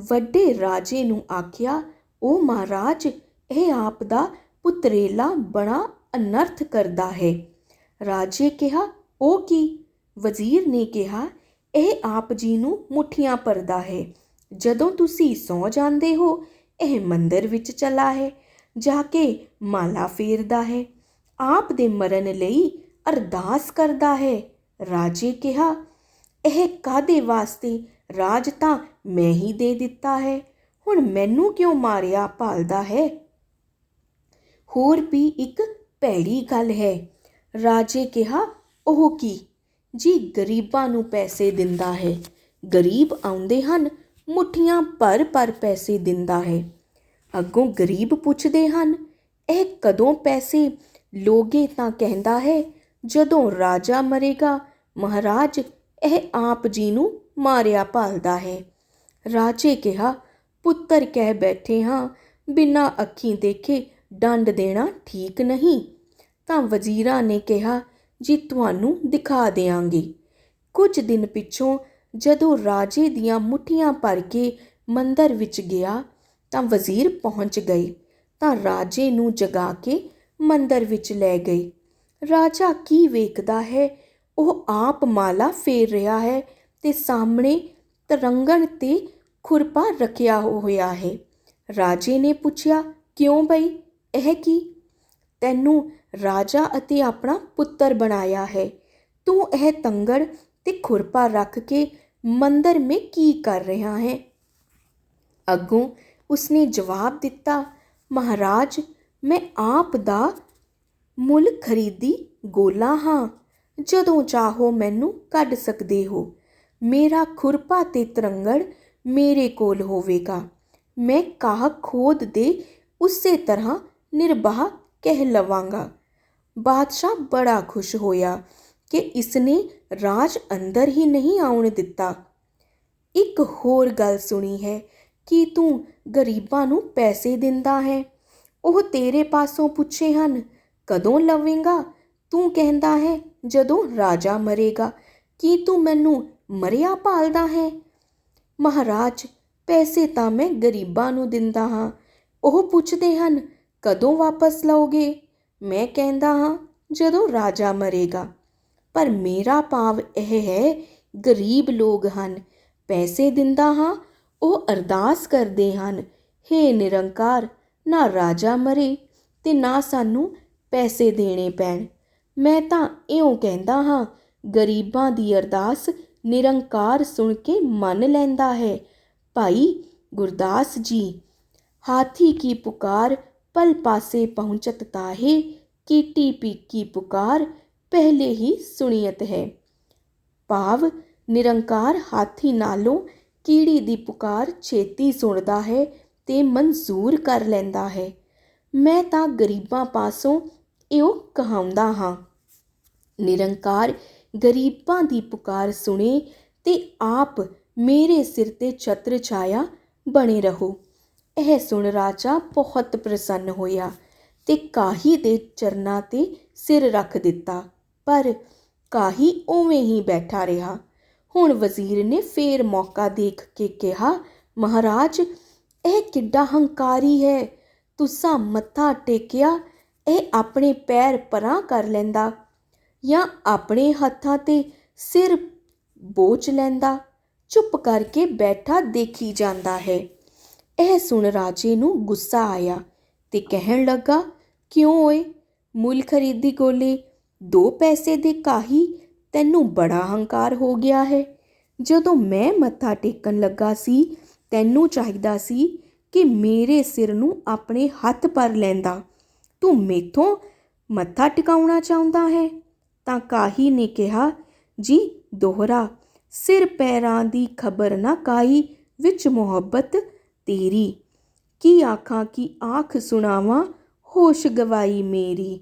ਵੱਡੇ ਰਾਜੇ ਨੂੰ ਆਖਿਆ ਉਹ ਮਹਾਰਾਜ, ਇਹ ਆਪ ਦਾ ਪੁੱਤਰੇਲਾ ਬੜਾ ਅਨਰਥ ਕਰਦਾ ਹੈ। ਰਾਜੇ ਕਿਹਾ, ਉਹ ਕੀ? ਵਜ਼ੀਰ ਨੇ ਕਿਹਾ, ਇਹ ਆਪ ਜੀ ਨੂੰ ਮੁਠੀਆਂ ਭਰਦਾ ਹੈ। ਜਦੋਂ ਤੁਸੀਂ ਸੌ ਜਾਂਦੇ ਹੋ, ਇਹ ਮੰਦਰ ਵਿੱਚ ਚਲਾ ਹੈ, ਜਾ ਕੇ ਮਾਲਾ ਫੇਰਦਾ ਹੈ। ਆਪ ਦੇ ਮਰਨ ਲਈ ਅਰਦਾਸ ਕਰਦਾ ਹੈ। ਰਾਜੇ ਕਿਹਾ, ਇਹ ਕਾਦੇ ਵਾਸਤੇ? ਰਾਜ ਤਾਂ ਮੈਂ ਹੀ ਦੇ ਦਿੱਤਾ ਹੈ। ਹੁਣ ਮੈਨੂੰ ਕਿਉਂ ਮਾਰਿਆ, ਭਾਲਦਾ ਹੈ? ਹੋਰ ਵੀ ਇੱਕ ਭੈੜੀ ਗੱਲ ਹੈ। ਰਾਜੇ ਕਿਹਾ, ਉਹ ਕੀ? ਜੀ ਗਰੀਬਾਂ ਨੂੰ ਪੈਸੇ ਦਿੰਦਾ ਹੈ। ਗਰੀਬ ਆਉਂਦੇ ਹਨ, ਮੁੱਠੀਆਂ ਭਰ ਭਰ ਪੈਸੇ ਦਿੰਦਾ ਹੈ। ਅੱਗੋਂ ਗਰੀਬ ਪੁੱਛਦੇ ਹਨ, ਇਹ ਕਦੋਂ ਪੈਸੇ? ਲੋਗੇ ਤਾਂ ਕਹਿੰਦਾ ਹੈ, ਜਦੋਂ ਰਾਜਾ ਮਰੇਗਾ, ਮਹਾਰਾਜ ਇਹ ਆਪ ਜੀ ਨੂੰ ਮਾਰਿਆ ਭਾਲਦਾ ਹੈ। ਰਾਜੇ ਕਿਹਾ, ਪੁੱਤਰ ਕਹਿ ਬੈਠੇ ਹਾਂ, ਬਿਨਾਂ ਅੱਖੀਂ ਦੇਖੇ ਡੰਡ ਦੇਣਾ ਠੀਕ ਨਹੀਂ। ਤਾਂ ਵਜ਼ੀਰਾਂ ਨੇ ਕਿਹਾ, ਜੀ, ਤੁਹਾਨੂੰ ਦਿਖਾ ਦੇਵਾਂਗੇ ਕੁਝ ਦਿਨ ਪਿੱਛੋਂ ਜਦੋਂ ਰਾਜੇ ਦੀਆਂ ਮੁੱਠੀਆਂ ਭਰ ਕੇ ਮੰਦਰ ਵਿੱਚ ਗਿਆ, ਤਾਂ ਵਜ਼ੀਰ ਪਹੁੰਚ ਗਏ। ਤਾਂ ਰਾਜੇ ਨੂੰ ਜਗਾ ਕੇ ਮੰਦਰ ਵਿੱਚ ਲੈ ਗਏ। ਰਾਜਾ, ਕੀ ਵੇਖਦਾ ਹੈ? ਉਹ ਆਪ ਮਾਲਾ ਫੇਰ ਰਿਹਾ ਹੈ ਤੇ ਸਾਹਮਣੇ ਤਰੰਗਣ ਤੇ ਖੁਰਪਾ ਰੱਖਿਆ ਹੋਇਆ ਹੈ। ਰਾਜੇ ਨੇ ਪੁੱਛਿਆ, ਕਿਉਂ ਬਈ? ਇਹ ਕੀ? ਤੈਨੂੰ ਰਾਜਾ ਅਤੇ ਆਪਣਾ ਪੁੱਤਰ ਬਣਾਇਆ ਹੈ। ਤੂੰ ਇਹ ਤੰਗੜ ਤੇ ਖੁਰਪਾ ਰੱਖ ਕੇ ਮੰਦਰ ਮੇ ਕੀ ਕਰ ਰਿਹਾ ਹੈ? ਅੱਗੋਂ ਉਸਨੇ ਜਵਾਬ ਦਿੱਤਾ, ਮਹਾਰਾਜ, ਮੈਂ ਆਪ ਦਾ ਮੁੱਲ ਖਰੀਦੀ ਗੋਲਾ ਹਾਂ। ਜਦੋਂ ਚਾਹੋ ਮੈਨੂੰ ਕੱਢ ਸਕਦੇ ਹੋ। ਮੇਰਾ ਖੁਰਪਾ ਤੇ ਤਰੰਗੜ ਮੇਰੇ ਕੋਲ ਹੋਵੇਗਾ। ਮੈਂ ਕਾਹ ਖੋਦ ਦੇ ਉਸੇ ਤਰ੍ਹਾਂ ਨਿਰਬਾਹ ਕਹਿ ਲਵਾਂਗਾ। ਬਾਦਸ਼ਾਹ ਬੜਾ ਖੁਸ਼ ਹੋਇਆ ਕਿ ਇਸਨੇ ਰਾਜ ਅੰਦਰ ਹੀ ਨਹੀਂ ਆਉਣ ਦਿੱਤਾ। ਇੱਕ ਹੋਰ ਗੱਲ ਸੁਣੀ ਹੈ, ਕਿ ਤੂੰ ਗਰੀਬਾਂ ਨੂੰ ਪੈਸੇ ਦਿੰਦਾ ਹੈ? ਉਹ ਤੇਰੇ ਪਾਸੋਂ ਪੁੱਛੇ ਹਨ, ਕਦੋਂ ਲਵੇਂਗਾ? ਤੂੰ ਕਹਿੰਦਾ ਹੈ, ਜਦੋਂ ਰਾਜਾ ਮਰੇਗਾ, ਕੀ ਤੂੰ ਮੈਨੂੰ ਮਰਿਆ ਭਾਲਦਾ ਹੈ? ਮਹਾਰਾਜ, ਪੈਸੇ ਤਾਂ ਮੈਂ ਗਰੀਬਾਂ ਨੂੰ ਦਿੰਦਾ ਹਾਂ। ਉਹ ਪੁੱਛਦੇ ਹਨ ਕਦੋਂ ਵਾਪਸ ਲਓਗੇ? ਮੈਂ ਕਹਿੰਦਾ ਹਾਂ, ਜਦੋਂ ਰਾਜਾ ਮਰੇਗਾ। ਪਰ ਮੇਰਾ ਭਾਵ ਇਹ ਹੈ, ਗਰੀਬ ਲੋਕ ਹਨ। ਪੈਸੇ ਦਿੰਦਾ ਹਾਂ, ਉਹ ਅਰਦਾਸ ਕਰਦੇ ਹਨ। ਹੇ ਨਿਰੰਕਾਰ, ਨਾ ਰਾਜਾ ਮਰੇ ਤੇ ਨਾ ਸਾਨੂੰ ਪੈਸੇ ਦੇਣੇ ਪੈਣ। ਮੈਂ ਤਾਂ ਇਉਂ ਕਹਿੰਦਾ ਹਾਂ, ਗਰੀਬਾਂ ਦੀ ਅਰਦਾਸ ਨਿਰੰਕਾਰ ਸੁਣ ਕੇ ਮੰਨ ਲੈਂਦਾ ਹੈ। ਭਾਈ ਗੁਰਦਾਸ ਜੀ, ਹਾਥੀ ਕੀ ਪੁਕਾਰ ਪਲ ਪਾਸੇ ਪਹੁੰਚਤ ਤਾਹੇ, ਕੀਟੀ ਪੀਕੀ ਪੁਕਾਰ, ਪਹਿਲੇ ਹੀ ਸੁਣੀਅਤ ਹੈ। ਭਾਵ ਨਿਰੰਕਾਰ ਹਾਥੀ ਨਾਲੋਂ ਕੀੜੀ ਦੀ ਪੁਕਾਰ ਛੇਤੀ ਸੁਣਦਾ ਹੈ ਤੇ ਮਨਜ਼ੂਰ ਕਰ ਲੈਂਦਾ ਹੈ। ਮੈਂ ਤਾਂ ਗਰੀਬਾਂ ਪਾਸੋਂ ਇਹੋ ਕਹਾਉਂਦਾ ਹਾਂ। ਨਿਰੰਕਾਰ ਗਰੀਬਾਂ ਦੀ ਪੁਕਾਰ ਸੁਣੇ ਤੇ ਆਪ ਮੇਰੇ ਸਿਰ ਤੇ ਛਤਰ ਛਾਇਆ ਬਣੇ ਰਹੋ। ਇਹ ਸੁਣ ਰਾਜਾ ਬਹੁਤ ਪ੍ਰਸੰਨ ਹੋਇਆ ਤੇ ਕਾਹੀ ਦੇ ਚਰਨਾਂ ਤੇ ਸਿਰ ਰੱਖ ਦਿੱਤਾ, ਪਰ ਕਾਹੀ ਉਵੇਂ ਹੀ ਬੈਠਾ ਰਿਹਾ। ਹੁਣ ਵਜ਼ੀਰ ਨੇ ਫੇਰ ਮੌਕਾ ਦੇਖ ਕੇ ਕਿਹਾ, ਮਹਾਰਾਜ, ਇਹ ਕਿੱਡਾ ਹੰਕਾਰੀ ਹੈ। ਤੁਸਾਂ ਮੱਥਾ ਟੇਕਿਆ, ਇਹ ਆਪਣੇ ਪੈਰ ਪਰਾਂ ਕਰ ਲੈਂਦਾ ਜਾਂ ਆਪਣੇ ਹੱਥਾਂ ਤੇ ਸਿਰ ਬੋਚ ਲੈਂਦਾ। ਚੁੱਪ ਕਰਕੇ ਬੈਠਾ ਦੇਖੀ ਜਾਂਦਾ ਹੈ। ਇਹ ਸੁਣ ਰਾਜੇ ਨੂੰ ਗੁੱਸਾ ਆਇਆ ਤੇ ਕਹਿਣ ਲੱਗਾ, ਕਿਉਂ ਓਏ? ਮੁੱਲ ਖਰੀਦੀ ਕੋਲੇ ਦੋ ਪੈਸੇ ਦੇ ਕਾਹੀ ਤੈਨੂੰ ਬੜਾ ਹੰਕਾਰ ਹੋ ਗਿਆ ਹੈ। ਜਦੋਂ ਮੈਂ ਮੱਥਾ ਟੇਕਣ ਲੱਗਾ ਸੀ, ਤੈਨੂੰ ਚਾਹੀਦਾ ਸੀ ਕਿ ਮੇਰੇ ਸਿਰ ਨੂੰ ਆਪਣੇ ਹੱਥ ਪਰ ਲੈਂਦਾ। ਤੂੰ ਮੇਥੋਂ ਮੱਥਾ ਟਿਕਾਉਣਾ ਚਾਹੁੰਦਾ ਹੈ? ਤਾਂ ਕਾਹੀ ਨੇ ਕਿਹਾ, ਜੀ, ਦੋਹਰਾ, ਸਿਰ ਪੈਰਾਂ ਦੀ ਖਬਰ ਨਾ ਕਾਈ ਵਿੱਚ ਮੁਹੱਬਤ ਤੇਰੀ। ਕੀ ਆਖਾਂ ਕੀ ਆਖ ਸੁਣਾਵਾਂ, ਹੋਸ਼ ਗਵਾਈ ਮੇਰੀ।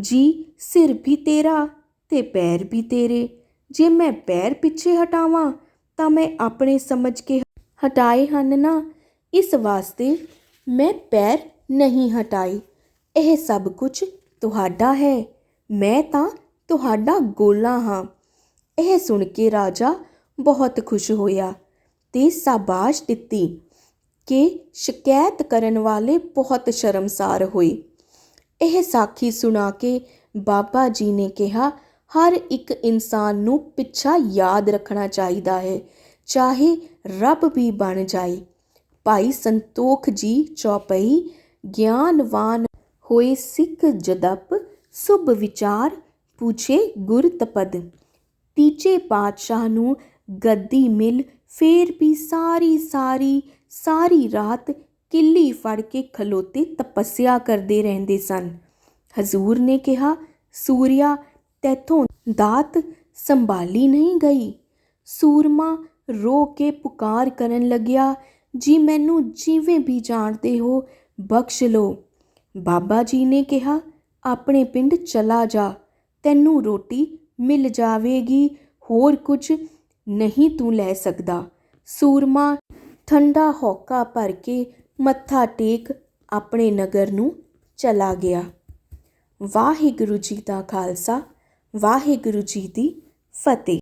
ਜੀ, ਸਿਰ ਵੀ ਤੇਰਾ ਤੇ ਪੈਰ ਵੀ ਤੇਰੇ। ਜੇ ਮੈਂ ਪੈਰ ਪਿੱਛੇ ਹਟਾਵਾਂ, ਤਾਂ ਮੈਂ ਆਪਣੇ ਸਮਝ ਕੇ ਹਟਾਏ ਹਨ ਨਾ। ਇਸ ਵਾਸਤੇ ਮੈਂ ਪੈਰ ਨਹੀਂ ਹਟਾਈ ਇਹ ਸਭ ਕੁਝ ਤੁਹਾਡਾ ਹੈ। ਮੈਂ ਤਾਂ ਤੁਹਾਡਾ ਗੋਲਾ ਹਾਂ। ਇਹ ਸੁਣ ਕੇ ਰਾਜਾ ਬਹੁਤ ਖੁਸ਼ ਹੋਇਆ ਤੇ ਸਾਬਾਸ਼ ਦਿੱਤੀ। ਕਿ ਸ਼ਿਕਾਇਤ ਕਰਨ ਵਾਲੇ ਬਹੁਤ ਸ਼ਰਮਸਾਰ ਹੋਏ। ਇਹ ਸਾਖੀ ਸੁਣਾ ਕੇ ਬਾਬਾ ਜੀ ਨੇ ਕਿਹਾ, ਹਰ ਇੱਕ ਇਨਸਾਨ ਨੂੰ ਪਿੱਛਾ ਯਾਦ ਰੱਖਣਾ ਚਾਹੀਦਾ ਹੈ, ਚਾਹੇ ਰੱਬ ਵੀ ਬਣ ਜਾਏ। ਭਾਈ ਸੰਤੋਖ ਜੀ ਚੌਪਈ, ਗਿਆਨਵਾਨ ਹੋਏ ਸਿੱਖ ਜਦਪ, ਸੁਭ ਵਿਚਾਰ ਪੁੱਛੇ ਗੁਰ ਤਪਦ। ਤੀਜੇ ਪਾਤਸ਼ਾਹ ਨੂੰ ਗੱਦੀ ਮਿਲ, ਫੇਰ ਵੀ ਸਾਰੀ ਸਾਰੀ ਸਾਰੀ ਰਾਤ ਕਿੱਲੀ ਫੜ ਕੇ ਖਲੋਤੇ ਤਪੱਸਿਆ ਕਰਦੇ ਰਹਿੰਦੇ ਸਨ। ਹਜ਼ੂਰ ਨੇ ਕਿਹਾ, ਸੂਰਿਆ, ਤੈਥੋਂ ਦਾਤ ਸੰਭਾਲੀ ਨਹੀਂ ਗਈ। ਸੂਰਮਾ ਰੋ ਕੇ ਪੁਕਾਰ ਕਰਨ ਲੱਗਿਆ, ਜੀ ਮੈਨੂੰ ਜਿਵੇਂ ਵੀ ਜਾਣਦੇ ਹੋ, ਬਖਸ਼ ਲੋ ਬਾਬਾ ਜੀ ਨੇ ਕਿਹਾ, ਆਪਣੇ ਪਿੰਡ ਚਲਾ ਜਾ, ਤੈਨੂੰ ਰੋਟੀ ਮਿਲ ਜਾਵੇਗੀ, ਹੋਰ ਕੁਝ ਨਹੀਂ ਤੂੰ ਲੈ ਸਕਦਾ। ਸੂਰਮਾ ਠੰਡਾ ਹੋਕਾ ਭਰ ਕੇ ਮੱਥਾ ਟੇਕ ਆਪਣੇ ਨਗਰ ਨੂੰ ਚਲਾ ਗਿਆ। ਵਾਹਿਗੁਰੂ ਜੀ ਦਾ ਖਾਲਸਾ, ਵਾਹਿਗੁਰੂ ਜੀ ਦੀ ਫਤਿਹ।